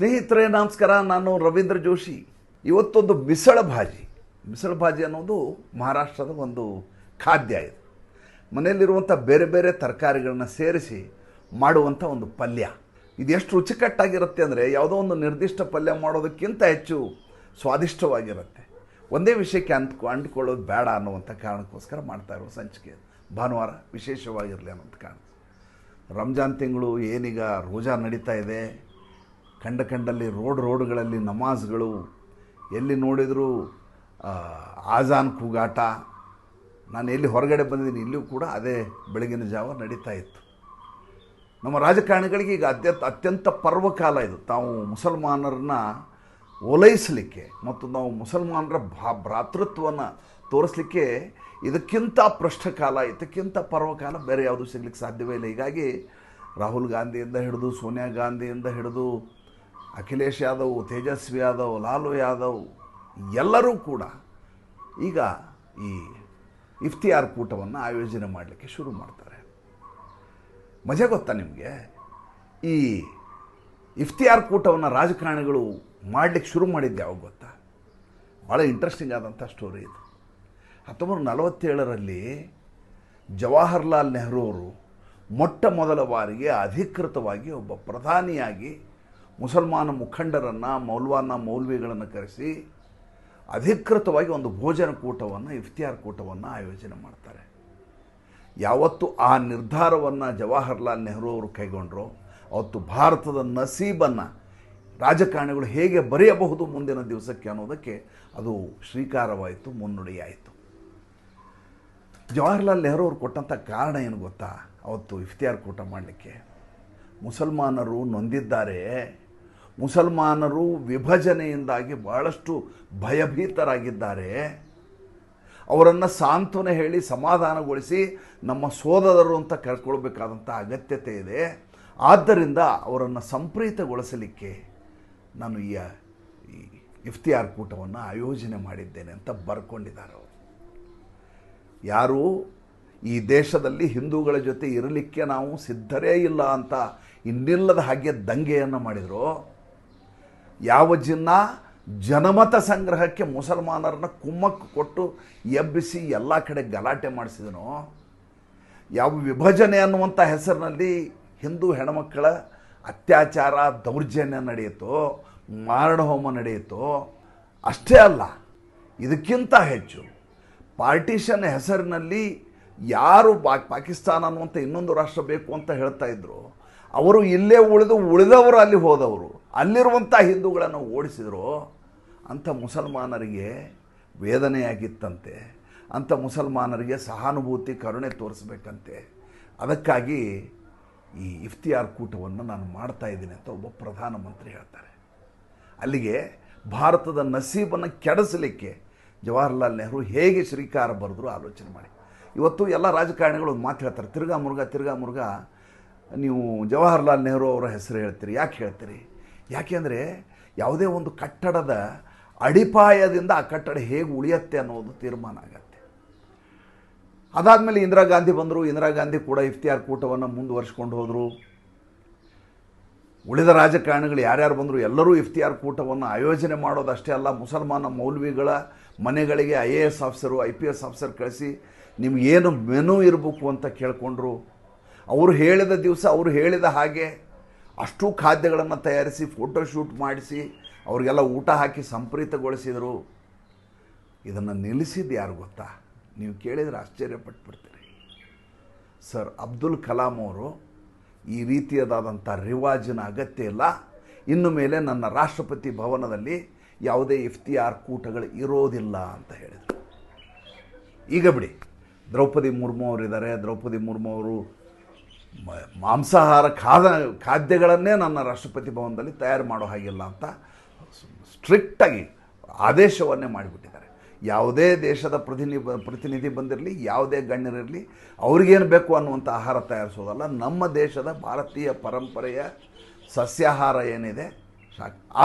ಸ್ನೇಹಿತರೇ, ನಮಸ್ಕಾರ. ನಾನು ರವೀಂದ್ರ ಜೋಶಿ. ಇವತ್ತೊಂದು ಮಿಸಳ ಭಾಜಿ. ಮಿಸಳ ಭಾಜಿ ಅನ್ನೋದು ಮಹಾರಾಷ್ಟ್ರದ ಒಂದು ಖಾದ್ಯ ಇದು. ಮನೆಯಲ್ಲಿರುವಂಥ ಬೇರೆ ಬೇರೆ ತರಕಾರಿಗಳನ್ನ ಸೇರಿಸಿ ಮಾಡುವಂಥ ಒಂದು ಪಲ್ಯ. ಇದು ಎಷ್ಟು ರುಚಿಕಟ್ಟಾಗಿರುತ್ತೆ ಅಂದರೆ ಯಾವುದೋ ಒಂದು ನಿರ್ದಿಷ್ಟ ಪಲ್ಯ ಮಾಡೋದಕ್ಕಿಂತ ಹೆಚ್ಚು ಸ್ವಾದಿಷ್ಟವಾಗಿರುತ್ತೆ. ಒಂದೇ ವಿಷಯಕ್ಕೆ ಅಂದ್ಕೊ ಅಂಟ್ಕೊಳ್ಳೋದು ಬೇಡ ಅನ್ನುವಂಥ ಕಾರಣಕ್ಕೋಸ್ಕರ ಮಾಡ್ತಾ ಇರೋ ಸಂಚಿಕೆ ಭಾನುವಾರ ವಿಶೇಷವಾಗಿರಲಿ ಅನ್ನೋಂಥ ಕಾರಣ. ರಂಜಾನ್ ತಿಂಗಳು ಏನೀಗ ರೋಜಾ ನಡೀತಾ ಇದೆ ಕಂಡ ಕಂಡಲ್ಲಿ ರೋಡ್ ರೋಡ್ಗಳಲ್ಲಿ ನಮಾಜ್ಗಳು, ಎಲ್ಲಿ ನೋಡಿದರೂ ಆಜಾನ್ ಕೂಗಾಟ. ನಾನು ಎಲ್ಲಿ ಹೊರಗಡೆ ಬಂದಿದ್ದೀನಿ, ಇಲ್ಲಿಯೂ ಕೂಡ ಅದೇ ಬೆಳಗಿನ ಜಾವ ನಡೀತಾ ಇತ್ತು. ನಮ್ಮ ರಾಜಕಾರಣಿಗಳಿಗೆ ಈಗ ಅತ್ಯಂತ ಅತ್ಯಂತ ಪರ್ವಕಾಲ ಇದು. ತಾವು ಮುಸಲ್ಮಾನರನ್ನ ಓಲೈಸಲಿಕ್ಕೆ ಮತ್ತು ನಾವು ಮುಸಲ್ಮಾನರ ಭಾ ಭ್ರಾತೃತ್ವವನ್ನು ತೋರಿಸ್ಲಿಕ್ಕೆ ಇದಕ್ಕಿಂತ ಪೃಷ್ಠಕಾಲ ಇದಕ್ಕಿಂತ ಪರ್ವಕಾಲ ಬೇರೆ ಯಾವುದೂ ಸಿಗ್ಲಿಕ್ಕೆ ಸಾಧ್ಯವೇ ಇಲ್ಲ. ಹೀಗಾಗಿ ರಾಹುಲ್ ಗಾಂಧಿಯಿಂದ ಹಿಡಿದು ಸೋನಿಯಾ ಗಾಂಧಿಯಿಂದ ಹಿಡಿದು ಅಖಿಲೇಶ್ ಯಾದವ್, ತೇಜಸ್ವಿ ಯಾದವ್, ಲಾಲು ಯಾದವ್, ಎಲ್ಲರೂ ಕೂಡ ಈಗ ಈ ಇಫ್ತಿಯಾರ್ ಕೂಟವನ್ನು ಆಯೋಜನೆ ಮಾಡಲಿಕ್ಕೆ ಶುರು ಮಾಡ್ತಾರೆ. ಮಜೆ ಗೊತ್ತಾ ನಿಮಗೆ? ಈ ಇಫ್ತಿಯಾರ್ ಕೂಟವನ್ನು ರಾಜಕಾರಣಿಗಳು ಮಾಡಲಿಕ್ಕೆ ಶುರು ಮಾಡಿದ್ದು ಯಾವಾಗ ಗೊತ್ತಾ? ಭಾಳ ಇಂಟ್ರೆಸ್ಟಿಂಗ್ ಆದಂಥ ಸ್ಟೋರಿ ಇದು. ಹತ್ತೊಂಬತ್ತು ನಲವತ್ತೇಳರಲ್ಲಿ ಜವಾಹರ್ಲಾಲ್ ನೆಹರು ಅವರು ಮೊಟ್ಟ ಮೊದಲ ಬಾರಿಗೆ ಅಧಿಕೃತವಾಗಿ ಒಬ್ಬ ಪ್ರಧಾನಿಯಾಗಿ ಮುಸಲ್ಮಾನ ಮುಖಂಡರನ್ನು, ಮೌಲ್ವಾನ ಮೌಲ್ವಿಗಳನ್ನು ಕರೆಸಿ ಅಧಿಕೃತವಾಗಿ ಒಂದು ಭೋಜನ ಕೂಟವನ್ನು, ಇಫ್ತಿಯಾರ್ ಕೂಟವನ್ನು ಆಯೋಜನೆ ಮಾಡ್ತಾರೆ. ಯಾವತ್ತು ಆ ನಿರ್ಧಾರವನ್ನು ಜವಾಹರ್ಲಾಲ್ ನೆಹರು ಅವರು ಕೈಗೊಂಡ್ರು, ಅವತ್ತು ಭಾರತದ ನಸೀಬನ್ನು ರಾಜಕಾರಣಿಗಳು ಹೇಗೆ ಬರೆಯಬಹುದು ಮುಂದಿನ ದಿವಸಕ್ಕೆ ಅನ್ನೋದಕ್ಕೆ ಅದು ಶ್ರೀಕಾರವಾಯಿತು, ಮುನ್ನುಡಿಯಾಯಿತು. ಜವಾಹರ್ಲಾಲ್ ನೆಹರು ಅವರು ಕೊಟ್ಟಂಥ ಕಾರಣ ಏನು ಗೊತ್ತಾ? ಅವತ್ತು ಇಫ್ತಿಯಾರ್ ಕೂಟ ಮಾಡಲಿಕ್ಕೆ. ಮುಸಲ್ಮಾನರು ನೊಂದಿದ್ದಾರೆ ಮುಸಲ್ಮಾನರು ವಿಭಜನೆಯಿಂದಾಗಿ ಬಹಳಷ್ಟು ಭಯಭೀತರಾಗಿದ್ದಾರೆ. ಅವರನ್ನು ಸಾಂತ್ವನ ಹೇಳಿ ಸಮಾಧಾನಗೊಳಿಸಿ ನಮ್ಮ ಸೋದರರು ಅಂತ ಕರ್ಕೊಳ್ಬೇಕಾದಂಥ ಅಗತ್ಯತೆ ಇದೆ. ಆದ್ದರಿಂದ ಅವರನ್ನು ಸಂಪ್ರೀತಗೊಳಿಸಲಿಕ್ಕೆ ನಾನು ಈ ಇಫ್ತಿಯಾರ್ ಕೂಟವನ್ನು ಆಯೋಜನೆ ಮಾಡಿದ್ದೇನೆ ಅಂತ ಬರ್ಕೊಂಡಿದ್ದಾರೆ ಅವರು. ಯಾರು ಈ ದೇಶದಲ್ಲಿ ಹಿಂದೂಗಳ ಜೊತೆ ಇರಲಿಕ್ಕೆ ನಾವು ಸಿದ್ಧರೇ ಇಲ್ಲ ಅಂತ ಇನ್ನಿಲ್ಲದ ಹಾಗೆ ದಂಗೆಯನ್ನು ಮಾಡಿದರು. ಯಾವ ಜಿನ್ನ ಜನಮತ ಸಂಗ್ರಹಕ್ಕೆ ಮುಸಲ್ಮಾನರನ್ನ ಕುಮ್ಮಕ್ಕು ಕೊಟ್ಟು ಎಬ್ಬಿಸಿ ಎಲ್ಲ ಕಡೆ ಗಲಾಟೆ ಮಾಡಿಸಿದನೋ, ಯಾವ ವಿಭಜನೆ ಅನ್ನುವಂಥ ಹೆಸರಿನಲ್ಲಿ ಹಿಂದೂ ಹೆಣ್ಮಕ್ಕಳ ಅತ್ಯಾಚಾರ, ದೌರ್ಜನ್ಯ ನಡೆಯಿತೋ ಮಾರಣಹೋಮ ನಡೆಯಿತು, ಅಷ್ಟೇ ಅಲ್ಲ, ಇದಕ್ಕಿಂತ ಹೆಚ್ಚು ಪಾರ್ಟಿಷನ್ ಹೆಸರಿನಲ್ಲಿ ಯಾರು ಪಾಕಿಸ್ತಾನ ಅನ್ನುವಂಥ ಇನ್ನೊಂದು ರಾಷ್ಟ್ರ ಬೇಕು ಅಂತ ಹೇಳ್ತಾ ಇದ್ದರು ಅವರು ಇಲ್ಲೇ ಉಳಿದು ಉಳಿದವರು ಅಲ್ಲಿ ಹೋದವರು. ಅಲ್ಲಿರುವಂಥ ಹಿಂದೂಗಳನ್ನು ಓಡಿಸಿದ್ರು, ಅಂಥ ಮುಸಲ್ಮಾನರಿಗೆ ವೇದನೆಯಾಗಿತ್ತಂತೆ, ಅಂಥ ಮುಸಲ್ಮಾನರಿಗೆ ಸಹಾನುಭೂತಿ, ಕರುಣೆ ತೋರಿಸ್ಬೇಕಂತೆ. ಅದಕ್ಕಾಗಿ ಈ ಇಫ್ತಿಯಾರ್ ಕೂಟವನ್ನು ನಾನು ಮಾಡ್ತಾ ಇದ್ದೀನಿ ಅಂತ ಒಬ್ಬ ಪ್ರಧಾನಮಂತ್ರಿ ಹೇಳ್ತಾರೆ. ಅಲ್ಲಿಗೆ ಭಾರತದ ನಸೀಬನ್ನು ಕೆಡಿಸಲಿಕ್ಕೆ ಜವಾಹರ್ಲಾಲ್ ನೆಹರು ಹೇಗೆ ಶ್ರೀಕಾರ ಬರೆದ್ರು ಆಲೋಚನೆ ಮಾಡಿ. ಇವತ್ತು ಎಲ್ಲ ರಾಜಕಾರಣಿಗಳು ಒಂದು ಮಾತು ಹೇಳ್ತಾರೆ, ತಿರ್ಗಾ ಮುರುಘಾ ತಿರ್ಗಾ ಮುರುಘಾ ನೀವು ಜವಾಹರ್ಲಾಲ್ ನೆಹರು ಅವರ ಹೆಸರು ಹೇಳ್ತೀರಿ, ಯಾಕೆ ಹೇಳ್ತೀರಿ? ಯಾಕೆ ಅಂದರೆ ಯಾವುದೇ ಒಂದು ಕಟ್ಟಡದ ಅಡಿಪಾಯದಿಂದ ಆ ಕಟ್ಟಡ ಹೇಗೆ ಉಳಿಯತ್ತೆ ಅನ್ನೋದು ತೀರ್ಮಾನ ಆಗತ್ತೆ. ಅದಾದಮೇಲೆ ಇಂದಿರಾ ಗಾಂಧಿ ಬಂದರು, ಇಂದಿರಾ ಗಾಂಧಿ ಕೂಡ ಇಫ್ತಿಯಾರ್ ಕೂಟವನ್ನು ಮುಂದುವರಿಸ್ಕೊಂಡು ಹೋದರು. ಉಳಿದ ರಾಜಕಾರಣಿಗಳು ಯಾರ್ಯಾರು ಬಂದರು, ಎಲ್ಲರೂ ಇಫ್ತಿಯಾರ್ ಕೂಟವನ್ನು ಆಯೋಜನೆ ಮಾಡೋದಷ್ಟೇ ಅಲ್ಲ, ಮುಸಲ್ಮಾನ ಮೌಲ್ವಿಗಳ ಮನೆಗಳಿಗೆ I A S officer, I P S officer ಕಳಿಸಿ ನಿಮಗೇನು ಮೆನು ಇರಬೇಕು ಅಂತ ಕೇಳಿಕೊಂಡ್ರು. ಅವರು ಹೇಳಿದ ದಿವಸ ಅವರು ಹೇಳಿದ ಹಾಗೆ ಅಷ್ಟು ಖಾದ್ಯಗಳನ್ನು ತಯಾರಿಸಿ ಫೋಟೋಶೂಟ್ ಮಾಡಿಸಿ, ಅವರಿಗೆಲ್ಲ ಊಟ ಹಾಕಿ ಸಂಪ್ರೀತಗೊಳಿಸಿದರು. ಇದನ್ನು ನಿಲ್ಲಿಸಿದ್ದು ಯಾರು ಗೊತ್ತಾ? ನೀವು ಕೇಳಿದರೆ ಆಶ್ಚರ್ಯಪಟ್ಬಿಡ್ತೀರಿ. ಸರ್ ಅಬ್ದುಲ್ ಕಲಾಂ ಅವರು ಈ ರೀತಿಯದಾದಂಥ ರಿವಾಜಿನ ಅಗತ್ಯ ಇಲ್ಲ. ಇನ್ನು ಮೇಲೆ ನನ್ನ ರಾಷ್ಟ್ರಪತಿ ಭವನದಲ್ಲಿ ಯಾವುದೇ ಇಫ್ತಿಯಾರ್ ಕೂಟಗಳು ಇರೋದಿಲ್ಲ ಅಂತ ಹೇಳಿದರು. ಈಗ ಬಿಡಿ, ದ್ರೌಪದಿ ಮುರ್ಮು ಅವರಿದ್ದಾರೆ. ದ್ರೌಪದಿ ಮುರ್ಮು ಅವರು ಮಾಂಸಾಹಾರ ಖಾದ, ಖಾದ್ಯಗಳನ್ನೇ ನನ್ನ ರಾಷ್ಟ್ರಪತಿ ಭವನದಲ್ಲಿ ತಯಾರು ಮಾಡೋ ಹಾಗಿಲ್ಲ ಅಂತ ಸ್ಟ್ರಿಕ್ಟಾಗಿ ಆದೇಶವನ್ನೇ ಮಾಡಿಬಿಟ್ಟಿದ್ದಾರೆ. ಯಾವುದೇ ದೇಶದ ಪ್ರತಿನಿ, ಪ್ರತಿನಿಧಿ ಬಂದಿರಲಿ, ಯಾವುದೇ ಗಣ್ಯರಿರಲಿ, ಅವ್ರಿಗೇನು ಬೇಕು ಅನ್ನುವಂಥ ಆಹಾರ ತಯಾರಿಸೋದಲ್ಲ, ನಮ್ಮ ದೇಶದ ಭಾರತೀಯ ಪರಂಪರೆಯ ಸಸ್ಯಾಹಾರ ಏನಿದೆ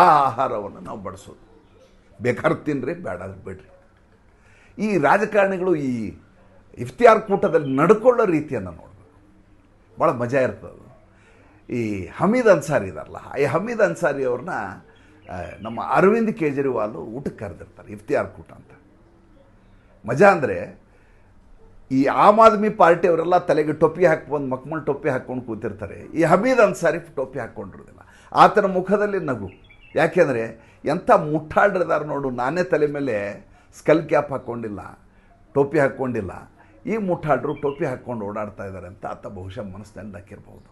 ಆ ಆಹಾರವನ್ನು ನಾವು ಬಡಿಸೋದು. ಬೇಕಾದ್ರೆ ತಿನ್ನಿರಿ ಬೇಡ ಬಿಡ್ರಿ. ಈ ರಾಜಕಾರಣಿಗಳು ಈ ಇಫ್ತಿಯಾರ್ ಕೂಟದಲ್ಲಿ ನಡ್ಕೊಳ್ಳೋ ರೀತಿಯನ್ನು ನೋಡಬೇಕು ಭಾಳ ಮಜಾ ಇರ್ತದೆ ಈ ಹಮೀದ್ ಅನ್ಸಾರಿ ಇದಾರಲ್ಲ, ಈ ಹಮೀದ್ ಅನ್ಸಾರಿ ಅವ್ರನ್ನ ನಮ್ಮ ಅರವಿಂದ್ ಕೇಜ್ರಿವಾಲ್ ಊಟಕ್ಕೆ ಕರೆದಿರ್ತಾರೆ, ಇಫ್ತಿಯಾರ್ ಕೂಟ ಅಂತ. ಮಜಾ ಅಂದರೆ, ಈ ಆಮ್ ಆದ್ಮಿ ಪಾರ್ಟಿ ಅವರೆಲ್ಲ ತಲೆಗೆ ಟೊಪ್ಪಿ ಹಾಕ್ಕೊಂಡು, ಮಕ್ಮಲ್ ಟೊಪ್ಪಿ ಹಾಕ್ಕೊಂಡು ಕೂತಿರ್ತಾರೆ. ಈ ಹಮೀದ್ ಅನ್ಸಾರಿ ಟೊಪ್ಪಿ ಹಾಕ್ಕೊಂಡಿರೋದಿಲ್ಲ. ಆತನ ಮುಖದಲ್ಲಿ ನಗು. ಯಾಕೆಂದರೆ ಎಂಥ ಮುಟ್ಟಾಡ್ರಿದಾರೆ ನೋಡು, ನಾನೇ ತಲೆ ಮೇಲೆ ಸ್ಕಲ್ ಕ್ಯಾಪ್ ಹಾಕ್ಕೊಂಡಿಲ್ಲ ಟೋಪಿ ಹಾಕ್ಕೊಂಡಿಲ್ಲ. ಈ ಮುಟ್ಟಾಡ್ರು ಟೋಪಿ ಹಾಕ್ಕೊಂಡು ಓಡಾಡ್ತಾ ಇದ್ದಾರೆ ಅಂತ ಆತ ಬಹುಶಃ ಮನಸ್ಸಿನಲ್ಲಿ ಹಾಕಿರ್ಬೋದು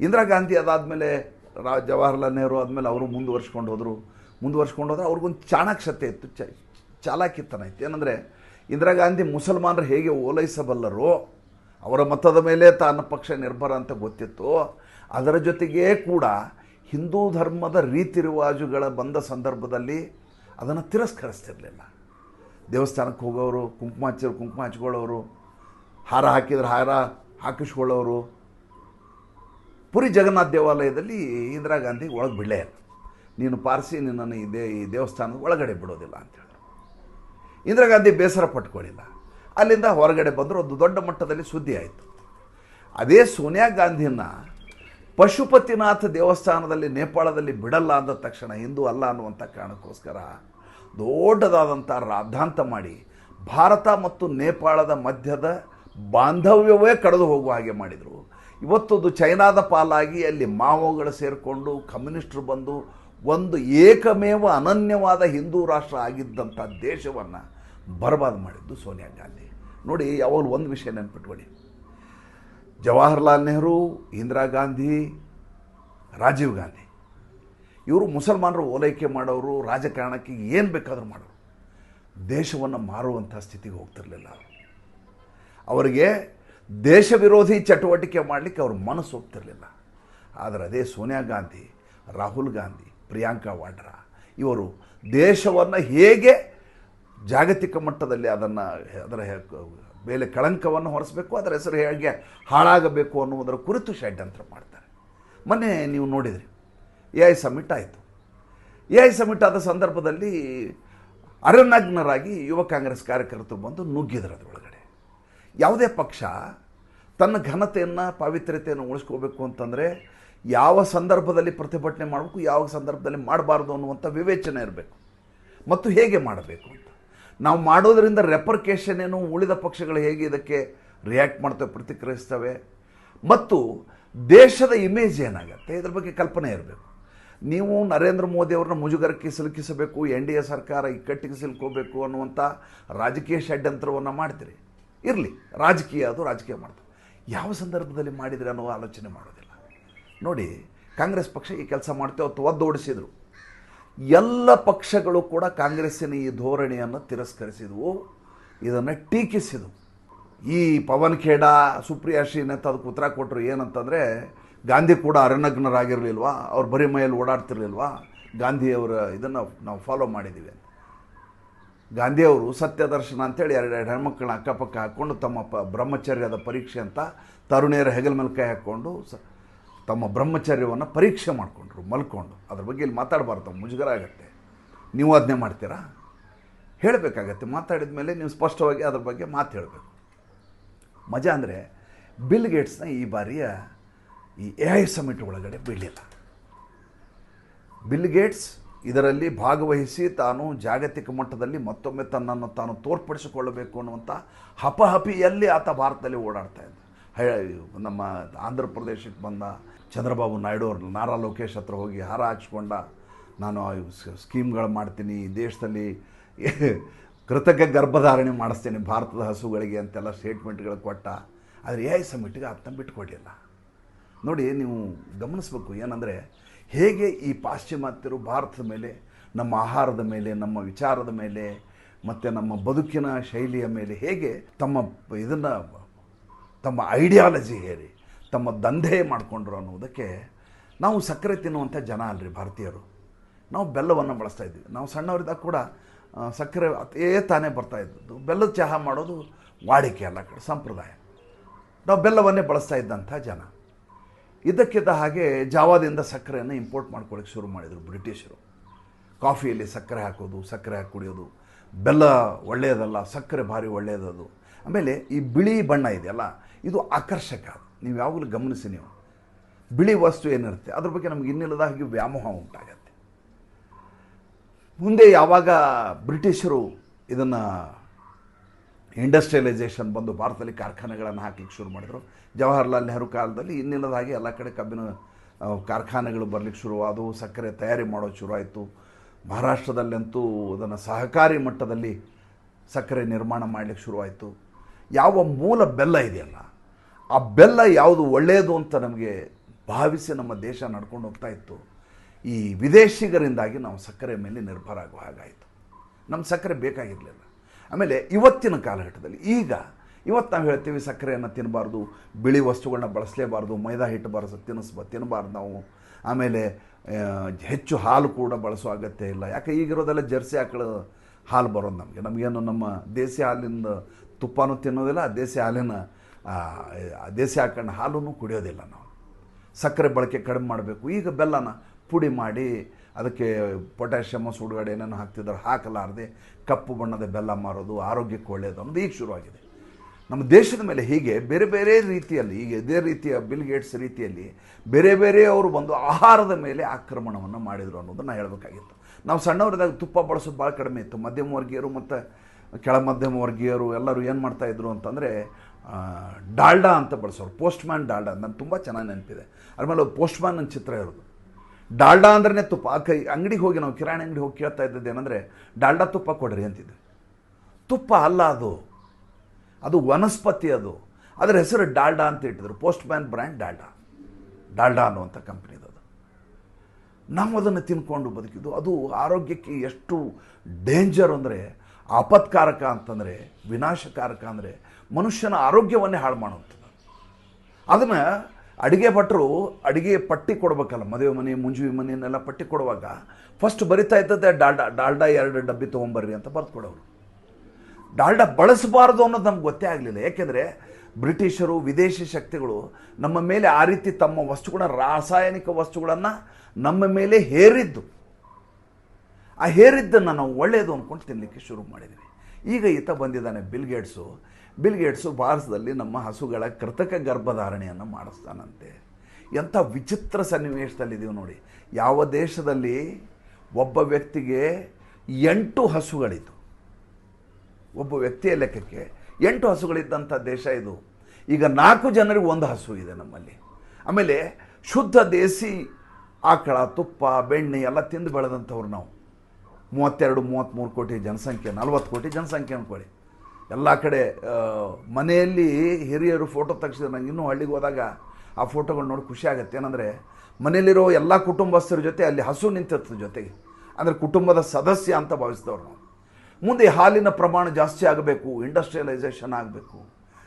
ಇಂದಿರಾ ಗಾಂಧಿ ಅದಾದಮೇಲೆ ರಾ ಜವಾಹರ್ಲಾಲ್ ನೆಹರು ಆದಮೇಲೆ ಅವರು ಮುಂದುವರ್ಸ್ಕೊಂಡು ಹೋದರು. ಮುಂದುವರ್ಸ್ಕೊಂಡು ಹೋದ್ರೆ ಅವ್ರಿಗೊಂದು ಚಾಣಾಕ್ಷತೆ ಇತ್ತು. ಚ ಚಾಲಾಕಿತನ ಇತ್ತು. ಏನಂದರೆ ಇಂದಿರಾ ಗಾಂಧಿ ಮುಸಲ್ಮಾನರು ಹೇಗೆ ಓಲೈಸಬಲ್ಲರೋ, ಅವರ ಮತದ ಮೇಲೆ ತನ್ನ ಪಕ್ಷ ನಿರ್ಭರ ಅಂತ ಗೊತ್ತಿತ್ತು. ಅದರ ಜೊತೆಗೇ ಕೂಡ ಹಿಂದೂ ಧರ್ಮದ ರೀತಿ ರಿವಾಜುಗಳ ಬಂದ ಸಂದರ್ಭದಲ್ಲಿ ಅದನ್ನು ತಿರಸ್ಕರಿಸ್ತಿರಲಿಲ್ಲ. ದೇವಸ್ಥಾನಕ್ಕೆ ಹೋಗೋರು, ಕುಂಕುಮ ಹಚ್ಚೋರು, ಕುಂಕುಮ ಹಚ್ಕೊಳ್ಳೋರು ಹಾರ ಹಾಕಿದ್ರೆ ಹಾರ ಹಾಕಿಸ್ಕೊಳ್ಳೋರು. ಪುರಿ ಜಗನ್ನಾಥ ದೇವಾಲಯದಲ್ಲಿ ಇಂದಿರಾ ಗಾಂಧಿ ಒಳಗೆ ಬಿಡಲೇ ಇಲ್ಲ. ನೀನು ಪಾರಿಸಿ ನಿನ್ನನ್ನು ಈ ದೇ, ಈ ದೇವಸ್ಥಾನದ ಒಳಗಡೆ ಬಿಡೋದಿಲ್ಲ ಅಂತ ಹೇಳಿದ್ರು ಇಂದಿರಾ ಗಾಂಧಿ ಬೇಸರ ಪಟ್ಕೊಳ್ಳಿಲ್ಲ ಅಲ್ಲಿಂದ ಹೊರಗಡೆ ಬಂದರೂ ಒಂದು ದೊಡ್ಡ ಮಟ್ಟದಲ್ಲಿ ಸುದ್ದಿ ಆಯಿತು. ಅದೇ ಸೋನಿಯಾ ಗಾಂಧಿಯನ್ನು ಪಶುಪತಿನಾಥ ದೇವಸ್ಥಾನದಲ್ಲಿ ನೇಪಾಳದಲ್ಲಿ ಬಿಡಲ್ಲ ಅಂದ ತಕ್ಷಣ ಹಿಂದೂ ಅಲ್ಲ ಅನ್ನುವಂಥ ಕಾರಣಕ್ಕೋಸ್ಕರ ದೊಡ್ಡದಾದಂಥ ರಾದ್ಧಾಂತ ಮಾಡಿ ಭಾರತ ಮತ್ತು ನೇಪಾಳದ ಮಧ್ಯದ ಬಾಂಧವ್ಯವೇ ಕಳೆದು ಹೋಗುವ ಹಾಗೆ ಮಾಡಿದರು. ಇವತ್ತೊಂದು ಚೈನಾದ ಪಾಲಾಗಿ ಅಲ್ಲಿ ಮಾವೋಗಳು ಸೇರಿಕೊಂಡು ಕಮ್ಯುನಿಸ್ಟ್ರು ಬಂದು ಒಂದು ಏಕಮೇವ ಅನನ್ಯವಾದ ಹಿಂದೂ ರಾಷ್ಟ್ರ ಆಗಿದ್ದಂಥ ದೇಶವನ್ನು ಬರ್ಬಾದ್ ಮಾಡಿದ್ದು ಸೋನಿಯಾ ಗಾಂಧಿ. ನೋಡಿ, ಯಾವಾಗಲೂ ಒಂದು ವಿಷಯ ನೆನ್ಪಿಟ್ಕೊಳ್ಳಿ. ಜವಾಹರ್ಲಾಲ್ ನೆಹರು, ಇಂದಿರಾ ಗಾಂಧಿ, ರಾಜೀವ್ ಗಾಂಧಿ. ಇವರು ಮುಸಲ್ಮಾನರು ಓಲೈಕೆ ಮಾಡೋರು, ರಾಜಕಾರಣಕ್ಕೆ ಏನು ಬೇಕಾದರೂ ಮಾಡೋರು. ದೇಶವನ್ನು ಮಾರುವಂಥ ಸ್ಥಿತಿಗೆ ಹೋಗ್ತಿರಲಿಲ್ಲ ಅವರಿಗೆ ದೇಶ ವಿರೋಧಿ ಚಟುವಟಿಕೆ ಮಾಡಲಿಕ್ಕೆ ಅವ್ರ ಮನಸ್ಸು ಹೋಗ್ತಿರಲಿಲ್ಲ. ಆದರೆ ಅದೇ ಸೋನಿಯಾ ಗಾಂಧಿ, ರಾಹುಲ್ ಗಾಂಧಿ, ಪ್ರಿಯಾಂಕಾ ವಾಡ್ರಾ, ಇವರು ದೇಶವನ್ನು ಹೇಗೆ ಜಾಗತಿಕ ಮಟ್ಟದಲ್ಲಿ ಅದನ್ನು ಅದರ ಮೇಲೆ ಕಳಂಕವನ್ನು ಹೊರಿಸಬೇಕು, ಅದರ ಹೆಸರು ಹೇಗೆ ಹಾಳಾಗಬೇಕು ಅನ್ನುವುದರ ಕುರಿತು ಷಡ್ಯಂತ್ರ ಮಾಡ್ತಾರೆ. ಮೊನ್ನೆ ನೀವು ನೋಡಿದ್ರಿ, ಎ ಐ ಸಮಿಟ್ ಆಯಿತು. ಎ ಐ ಸಮಿಟ್ ಆದ ಸಂದರ್ಭದಲ್ಲಿ ಅರನಗ್ನರಾಗಿ ಯುವ ಕಾಂಗ್ರೆಸ್ ಕಾರ್ಯಕರ್ತರು ಬಂದು ನುಗ್ಗಿದ್ರು ಅದರೊಳಗಡೆ. ಯಾವುದೇ ಪಕ್ಷ ತನ್ನ ಘನತೆಯನ್ನು, ಪಾವಿತ್ರ್ಯತೆಯನ್ನು ಉಳಿಸ್ಕೋಬೇಕು ಅಂತಂದರೆ ಯಾವ ಸಂದರ್ಭದಲ್ಲಿ ಪ್ರತಿಭಟನೆ ಮಾಡಬೇಕು, ಯಾವ ಸಂದರ್ಭದಲ್ಲಿ ಮಾಡಬಾರ್ದು ಅನ್ನುವಂಥ ವಿವೇಚನೆ ಇರಬೇಕು. ಮತ್ತು ಹೇಗೆ ಮಾಡಬೇಕು ಅಂತ. ನಾವು ಮಾಡೋದರಿಂದ ರೆಪರ್ಕೇಷನ್ ಏನು, ಉಳಿದ ಪಕ್ಷಗಳು ಹೇಗೆ ಇದಕ್ಕೆ ರಿಯಾಕ್ಟ್ ಮಾಡ್ತವೆ, ಪ್ರತಿಕ್ರಿಯಿಸ್ತವೆ. ಮತ್ತು ದೇಶದ ಇಮೇಜ್ ಏನಾಗುತ್ತೆ, ಇದ್ರ ಬಗ್ಗೆ ಕಲ್ಪನೆ ಇರಬೇಕು. ನೀವು ನರೇಂದ್ರ ಮೋದಿ ಅವ್ರನ್ನ ಮುಜುಗರಕ್ಕೆ ಸಿಲುಕಿಸಬೇಕು, ಎನ್ ಡಿ ಎ ಸರ್ಕಾರ ಇಕ್ಕಟ್ಟಿಗೆ ಸಿಲುಕೋಬೇಕು ಅನ್ನುವಂಥ ರಾಜಕೀಯ ಷಡ್ಯಂತ್ರವನ್ನು ಮಾಡ್ತೀರಿ. ಇರಲಿ. ರಾಜಕೀಯ ಅದು ರಾಜಕೀಯ ಮಾಡ್ತಾರೆ ಯಾವ ಸಂದರ್ಭದಲ್ಲಿ ಮಾಡಿದರೆ ಅನ್ನೋ ಆಲೋಚನೆ ಮಾಡೋದಿಲ್ಲ. ನೋಡಿ, ಕಾಂಗ್ರೆಸ್ ಪಕ್ಷ ಈ ಕೆಲಸ ಮಾಡ್ತೇವೆ ಅವತ್ತು ಒದ್ದೋಡಿಸಿದರು. ಎಲ್ಲ ಪಕ್ಷಗಳು ಕೂಡ ಕಾಂಗ್ರೆಸ್ಸಿನ ಈ ಧೋರಣೆಯನ್ನು ತಿರಸ್ಕರಿಸಿದವು. ಇದನ್ನು ಟೀಕಿಸಿದವು. ಈ ಪವನ್ ಖೇಡಾ, ಸುಪ್ರಿಯಾ ಶ್ರೀನಾಥ್ ಅದಕ್ಕೆ ಉತ್ತರ ಕೊಟ್ಟರು ಏನಂತಂದರೆ, ಗಾಂಧಿ ಕೂಡ ಅರನಗ್ನರಾಗಿರಲಿಲ್ವಾ ಅವ್ರು ಬರೀ ಮೈಯಲ್ಲಿ ಓಡಾಡ್ತಿರ್ಲಿಲ್ವಾ? ಗಾಂಧಿಯವರ ಇದನ್ನು ನಾವು ಫಾಲೋ ಮಾಡಿದ್ದೀವಿ ಅಂತ. ಗಾಂಧಿಯವರು ಸತ್ಯದರ್ಶನ ಅಂತೇಳಿ ಎರಡು ಎರಡು ಹೆಣ್ಮಕ್ಳನ್ನ ಅಕ್ಕಪಕ್ಕ ಹಾಕ್ಕೊಂಡು ತಮ್ಮ ಪ ಬ್ರಹ್ಮಚರ್ಯದ ಪರೀಕ್ಷೆ ಅಂತ ತರುಣಿಯರ ಹೆಗಲ ಮೇಲೆ ಕೈ ಹಾಕ್ಕೊಂಡು ಸ ತಮ್ಮ ಬ್ರಹ್ಮಚರ್ಯವನ್ನು ಪರೀಕ್ಷೆ ಮಾಡಿಕೊಂಡ್ರು, ಮಲ್ಕೊಂಡು. ಅದ್ರ ಬಗ್ಗೆ ಇಲ್ಲಿ ಮಾತಾಡಬಾರ್ದು, ಮುಜುಗರ ಆಗುತ್ತೆ. ನೀವು ಅದನ್ನೇ ಮಾಡ್ತೀರಾ? ಹೇಳಬೇಕಾಗತ್ತೆ. ಮಾತಾಡಿದ ಮೇಲೆ ನೀವು ಸ್ಪಷ್ಟವಾಗಿ ಅದ್ರ ಬಗ್ಗೆ ಮಾತು ಹೇಳಬೇಕು. ಮಜಾ ಅಂದರೆ ಬಿಲ್ ಗೇಟ್ಸ್ನ ಈ ಬಾರಿಯ ಈ ಎ ಐ ಸಮಿಟ್ ಒಳಗಡೆ ಬೀಳಿಲ್ಲ. ಬಿಲ್ ಗೇಟ್ಸ್ ಇದರಲ್ಲಿ ಭಾಗವಹಿಸಿ ತಾನು ಜಾಗತಿಕ ಮಟ್ಟದಲ್ಲಿ ಮತ್ತೊಮ್ಮೆ ತನ್ನನ್ನು ತಾನು ತೋರ್ಪಡಿಸಿಕೊಳ್ಳಬೇಕು ಅನ್ನುವಂಥ ಹಪಹಪಿಯಲ್ಲಿ ಆತ ಭಾರತದಲ್ಲಿ ಓಡಾಡ್ತಾ ಇದ್ದ. ನಮ್ಮ ಆಂಧ್ರ ಪ್ರದೇಶಕ್ಕೆ ಬಂದ ಚಂದ್ರಬಾಬು ನಾಯ್ಡು ಅವ್ರ, ನಾರಾ ಲೋಕೇಶ್ ಹತ್ರ ಹೋಗಿ ಹಾರ ಹಾಕ್ಸ್ಕೊಂಡ ನಾನು ಸ್ಕೀಮ್ಗಳು ಮಾಡ್ತೀನಿ ದೇಶದಲ್ಲಿ ಕೃತಕ ಗರ್ಭಧಾರಣೆ ಮಾಡಿಸ್ತೀನಿ, ಭಾರತದ ಹಸುಗಳಿಗೆ ಅಂತೆಲ್ಲ ಸ್ಟೇಟ್ಮೆಂಟ್ಗಳು ಕೊಟ್ಟ. ಆದರೆ ಎ ಐ ಸಮಿಟ್ಗೆ ಅದನ್ನ ಬಿಟ್ಕೊಡಲಿಲ್ಲ. ನೋಡಿ, ನೀವು ಗಮನಿಸ್ಬೇಕು, ಏನಂದರೆ ಹೇಗೆ ಈ ಪಾಶ್ಚಿಮಾತ್ಯರು ಭಾರತದ ಮೇಲೆ, ನಮ್ಮ ಆಹಾರದ ಮೇಲೆ, ನಮ್ಮ ವಿಚಾರದ ಮೇಲೆ, ಮತ್ತು ನಮ್ಮ ಬದುಕಿನ ಶೈಲಿಯ ಮೇಲೆ ಹೇಗೆ ತಮ್ಮ ಇದನ್ನು, ತಮ್ಮ ಐಡಿಯಾಲಜಿ ಹೇರಿ, ತಮ್ಮ ದಂಧೆ ಮಾಡಿಕೊಂಡ್ರು ಅನ್ನೋದಕ್ಕೆ ನಾವು ಸಕ್ಕರೆ ತಿನ್ನುವಂಥ ಜನ ಅಲ್ರಿ ಭಾರತೀಯರು. ನಾವು ಬೆಲ್ಲವನ್ನು ಬಳಸ್ತಾ ಇದ್ವಿ. ನಾವು ಸಣ್ಣವರಿದ್ದಾಗ ಕೂಡ ಸಕ್ಕರೆ ಅತೇ ತಾನೇ ಬರ್ತಾ ಇದ್ದದ್ದು. ಬೆಲ್ಲದ ಚಹಾ ಮಾಡೋದು ವಾಡಿಕೆ ಅಲ್ಲ ಕಡೆ ಸಂಪ್ರದಾಯ. ನಾವು ಬೆಲ್ಲವನ್ನೇ ಬಳಸ್ತಾ ಇದ್ದಂಥ ಜನ. ಇದ್ದಕ್ಕಿದ್ದ ಹಾಗೆ ಜಾವಾದಿಂದ ಸಕ್ಕರೆಯನ್ನು ಇಂಪೋರ್ಟ್ ಮಾಡ್ಕೊಳ್ಳೋಕ್ಕೆ ಶುರು ಮಾಡಿದರು ಬ್ರಿಟಿಷರು. ಕಾಫಿಯಲ್ಲಿ ಸಕ್ಕರೆ ಹಾಕೋದು, ಸಕ್ಕರೆ ಹಾಕಿ ಕುಡಿಯೋದು. ಬೆಲ್ಲ ಒಳ್ಳೆಯದಲ್ಲ, ಸಕ್ಕರೆ ಭಾರಿ ಒಳ್ಳೆಯದದು. ಆಮೇಲೆ ಈ ಬಿಳಿ ಬಣ್ಣ ಇದೆಯಲ್ಲ, ಇದು ಆಕರ್ಷಕ. ನೀವು ಯಾವಾಗಲೂ ಗಮನಿಸಿ ನೀವು. ಬಿಳಿ ವಸ್ತು ಏನಿರುತ್ತೆ, ಅದ್ರ ಬಗ್ಗೆ ನಮ್ಗೆ ಇನ್ನಿಲ್ಲದ ಹಾಗೆ ವ್ಯಾಮೋಹ ಉಂಟಾಗತ್ತೆ. ಮುಂದೆ ಯಾವಾಗ ಬ್ರಿಟಿಷರು ಇದನ್ನು ಇಂಡಸ್ಟ್ರಿಯಲೈಸೇಷನ್ ಬಂದು ಭಾರತದಲ್ಲಿ ಕಾರ್ಖಾನೆಗಳನ್ನು ಹಾಕಲಿಕ್ಕೆ ಶುರು ಮಾಡಿದರು. ಜವಾಹರ್ಲಾಲ್ ನೆಹರು ಕಾಲದಲ್ಲಿ ಇನ್ನಿಲ್ಲದಾಗಿ ಎಲ್ಲ ಕಡೆ ಕಬ್ಬಿನ ಕಾರ್ಖಾನೆಗಳು ಬರಲಿಕ್ಕೆ ಶುರುವಾದವು, ಸಕ್ಕರೆ ತಯಾರಿ ಮಾಡೋದು ಶುರುವಾಯಿತು. ಮಹಾರಾಷ್ಟ್ರದಲ್ಲಂತೂ ಅದನ್ನು ಸಹಕಾರಿ ಮಟ್ಟದಲ್ಲಿ ಸಕ್ಕರೆ ನಿರ್ಮಾಣ ಮಾಡಲಿಕ್ಕೆ ಶುರುವಾಯಿತು. ಯಾವ ಮೂಲ ಬೆಲ್ಲ ಇದೆಯಲ್ಲ, ಆ ಬೆಲ್ಲ ಯಾವುದು ಒಳ್ಳೆಯದು ಅಂತ ನಮಗೆ ಭಾವಿಸಿ ನಮ್ಮ ದೇಶ ನಡ್ಕೊಂಡು ಹೋಗ್ತಾ ಇತ್ತು. ಈ ವಿದೇಶಿಗರಿಂದಾಗಿ ನಾವು ಸಕ್ಕರೆ ಮೇಲೆ ನಿರ್ಭರ ಆಗುವ ಹಾಗಾಯಿತು. ನಮ್ಮ ಸಕ್ಕರೆ ಬೇಕಾಗಿರಲಿಲ್ಲ. ಆಮೇಲೆ ಇವತ್ತಿನ ಕಾಲಘಟ್ಟದಲ್ಲಿ ಈಗ ಇವತ್ತು ನಾವು ಹೇಳ್ತೀವಿ ಸಕ್ಕರೆಯನ್ನು ತಿನ್ನಬಾರ್ದು, ಬಿಳಿ ವಸ್ತುಗಳನ್ನ ಬಳಸಲೇಬಾರ್ದು, ಮೈದಾ ಹಿಟ್ಟು ಬಳಸ ತಿನ್ನಿಸ್ಬ ತಿನ್ನಬಾರ್ದು ನಾವು. ಆಮೇಲೆ ಹೆಚ್ಚು ಹಾಲು ಕೂಡ ಬಳಸೋ ಅಗತ್ಯ ಇಲ್ಲ. ಯಾಕೆ ಈಗಿರೋದೆಲ್ಲ ಜರ್ಸಿ ಆಕಳ ಹಾಲು ಬರೋದು ನಮಗೆ. ನಮಗೇನು ನಮ್ಮ ದೇಸಿ ಹಾಲಿನ ತುಪ್ಪನೂ ತಿನ್ನೋದಿಲ್ಲ, ದೇಸಿ ಹಾಲಿನ ದೇಸಿ ಹಾಕೊಂಡು ಹಾಲು ಕುಡಿಯೋದಿಲ್ಲ ನಾವು. ಸಕ್ಕರೆ ಬಳಕೆ ಕಡಿಮೆ ಮಾಡಬೇಕು. ಈಗ ಬೆಲ್ಲನ ಪುಡಿ ಮಾಡಿ ಅದಕ್ಕೆ ಪೊಟ್ಯಾಷಿಯಮ್ ಸುಡುಗಡೆ ಏನೇನು ಹಾಕ್ತಿದ್ದಾರೆ, ಹಾಕಲಾರದೆ ಕಪ್ಪು ಬಣ್ಣದ ಬೆಲ್ಲ ಮಾರೋದು, ಆರೋಗ್ಯಕ್ಕೆ ಒಳ್ಳೆಯದು ಅನ್ನೋದು ಈಗ ಶುರುವಾಗಿದೆ. ನಮ್ಮ ದೇಶದ ಮೇಲೆ ಹೀಗೆ ಬೇರೆ ಬೇರೆ ರೀತಿಯಲ್ಲಿ, ಈಗ ಇದೇ ರೀತಿಯ ಬಿಲ್ ಗೇಟ್ಸ್ ರೀತಿಯಲ್ಲಿ ಬೇರೆ ಬೇರೆ ಅವರು ಬಂದು ಆಹಾರದ ಮೇಲೆ ಆಕ್ರಮಣವನ್ನು ಮಾಡಿದರು ಅನ್ನೋದನ್ನು ಹೇಳಬೇಕಾಗಿತ್ತು. ನಾವು ಸಣ್ಣವರಿದ್ದಾಗ ತುಪ್ಪ ಬಳಸೋದು ಭಾಳ ಕಡಿಮೆ ಇತ್ತು. ಮಧ್ಯಮ ವರ್ಗೀಯರು ಮತ್ತು ಕೆಳ ಮಧ್ಯಮ ವರ್ಗೀಯರು ಎಲ್ಲರೂ ಏನು ಮಾಡ್ತಾಯಿದ್ರು ಅಂತಂದರೆ ಡಾಲ್ಡಾ ಅಂತ ಬಳಸೋರು, ಪೋಸ್ಟ್ಮ್ಯಾನ್ ಡಾಲ್ಡಾ ನನಗೆ ತುಂಬ ಚೆನ್ನಾಗಿ ನೆನಪಿದೆ. ಆಮೇಲೆ ಪೋಸ್ಟ್ಮ್ಯಾನ್ ನನ್ನ ಚಿತ್ರ ಇರೋದು. ಡಾಲ್ಡಾ ಅಂದ್ರೆ ತುಪ್ಪ. ಕೈ, ಅಂಗಡಿಗೆ ಹೋಗಿ ನಾವು ಕಿರಾಣಿ ಅಂಗಡಿ ಹೋಗಿ ಕೇಳ್ತಾ ಇದ್ದದ್ದು ಏನಂದರೆ, ಡಾಲ್ಡಾ ತುಪ್ಪ ಕೊಡ್ರಿ ಅಂತಿದ್ದೆ. ತುಪ್ಪ ಅಲ್ಲ ಅದು. ಅದು ವನಸ್ಪತಿ ಅದು. ಅದರ ಹೆಸರು ಡಾಲ್ಡಾ ಅಂತ ಇಟ್ಟಿದ್ರು. Postman brand Dalda. ಡಾಲ್ಡಾ ಅನ್ನುವಂಥ ಕಂಪ್ನಿದು ಅದು. ನಾವು ಅದನ್ನು ತಿನ್ಕೊಂಡು ಬದುಕಿದ್ದು. ಅದು ಆರೋಗ್ಯಕ್ಕೆ ಎಷ್ಟು ಡೇಂಜರ್ ಅಂದರೆ, ಆಪತ್ಕಾರಕ ಅಂತಂದರೆ, ವಿನಾಶಕಾರಕ ಅಂದರೆ, ಮನುಷ್ಯನ ಆರೋಗ್ಯವನ್ನೇ ಹಾಳು ಮಾಡುವಂಥದ್ದು. ಅದನ್ನು ಅಡಿಗೆ ಭಟ್ರು ಅಡುಗೆ ಪಟ್ಟಿ ಕೊಡ್ಬೇಕಲ್ಲ, ಮದುವೆ ಮನೆ, ಮುಂಜುವಿ ಮನೆಯನ್ನೆಲ್ಲ ಪಟ್ಟಿ ಕೊಡುವಾಗ ಫಸ್ಟ್ ಬರಿತಾ ಇದ್ದದ್ದೇ ಡಾಲ್ಡಾ ಡಾಲ್ಡಾ ಎರಡು ಡಬ್ಬಿ ತೊಗೊಂಬರ್ರಿ ಅಂತ ಬರೆದುಕೊಡೋರು ಡಾಲ್ಡಾ ಬಳಸಬಾರ್ದು ಅನ್ನೋದು ನಮ್ಗೆ ಗೊತ್ತೇ ಆಗಲಿಲ್ಲ. ಏಕೆಂದರೆ ಬ್ರಿಟಿಷರು, ವಿದೇಶಿ ಶಕ್ತಿಗಳು ನಮ್ಮ ಮೇಲೆ ಆ ರೀತಿ ತಮ್ಮ ವಸ್ತುಗಳ ರಾಸಾಯನಿಕ ವಸ್ತುಗಳನ್ನು ನಮ್ಮ ಮೇಲೆ ಹೇರಿದ್ದು. ಆ ಹೇರಿದ್ದನ್ನು ನಾವು ಒಳ್ಳೆಯದು ಅಂದ್ಕೊಂಡು ತಿನ್ನಲಿಕ್ಕೆ ಶುರು ಮಾಡಿದ್ವಿ. ಈಗ ಈತ ಬಂದಿದ್ದಾನೆ ಬಿಲ್ ಗೇಟ್ಸು. ಬಿಲ್ ಗೇಟ್ಸು ಭಾರತದಲ್ಲಿ ನಮ್ಮ ಹಸುಗಳ ಕೃತಕ ಗರ್ಭಧಾರಣೆಯನ್ನು ಮಾಡಿಸ್ತಾನಂತೆ. ಎಂಥ ವಿಚಿತ್ರ ಸನ್ನಿವೇಶದಲ್ಲಿದ್ದೀವಿ ನೋಡಿ. ಯಾವ ದೇಶದಲ್ಲಿ ಒಬ್ಬ ವ್ಯಕ್ತಿಗೆ ಎಂಟು ಹಸುಗಳಿತ್ತು ಒಬ್ಬ ವ್ಯಕ್ತಿಯ ಲೆಕ್ಕಕ್ಕೆ ಎಂಟು ಹಸುಗಳಿದ್ದಂಥ ದೇಶ ಇದು. ಈಗ ನಾಲ್ಕು ಜನರಿಗೆ ಒಂದು ಹಸು ಇದೆ ನಮ್ಮಲ್ಲಿ. ಆಮೇಲೆ ಶುದ್ಧ ದೇಸಿ ಆಕಳ, ತುಪ್ಪ, ಬೆಣ್ಣೆ ಎಲ್ಲ ತಿಂದು ಬೆಳೆದಂಥವ್ರು ನಾವು. ಮೂವತ್ತೆರಡು ಮೂವತ್ತ್ಮೂರು ಕೋಟಿ ಜನಸಂಖ್ಯೆ, ನಲ್ವತ್ತು ಕೋಟಿ ಜನಸಂಖ್ಯೆ ಅಂದ್ಕೊಳ್ಳಿ ಎಲ್ಲ ಕಡೆ ಮನೆಯಲ್ಲಿ ಹಿರಿಯರು ಫೋಟೋ ತೆಗ್ಸಿದ್ರೆ ನಂಗೆ ಇನ್ನೂ ಹಳ್ಳಿಗೆ ಹೋದಾಗ ಆ ಫೋಟೋಗಳು ನೋಡಿ ಖುಷಿ ಆಗುತ್ತೆ. ಏನಂದರೆ ಮನೆಯಲ್ಲಿರೋ ಎಲ್ಲ ಕುಟುಂಬಸ್ಥರ ಜೊತೆ ಅಲ್ಲಿ ಹಸು ನಿಂತಿರ್ತದೆ ಜೊತೆಗೆ. ಅಂದರೆ ಕುಟುಂಬದ ಸದಸ್ಯ ಅಂತ ಭಾವಿಸಿದವ್ರು ನಾವು. ಮುಂದೆ ಹಾಲಿನ ಪ್ರಮಾಣ ಜಾಸ್ತಿ ಆಗಬೇಕು ಇಂಡಸ್ಟ್ರಿಯಲೈಸೇಷನ್ ಆಗಬೇಕು.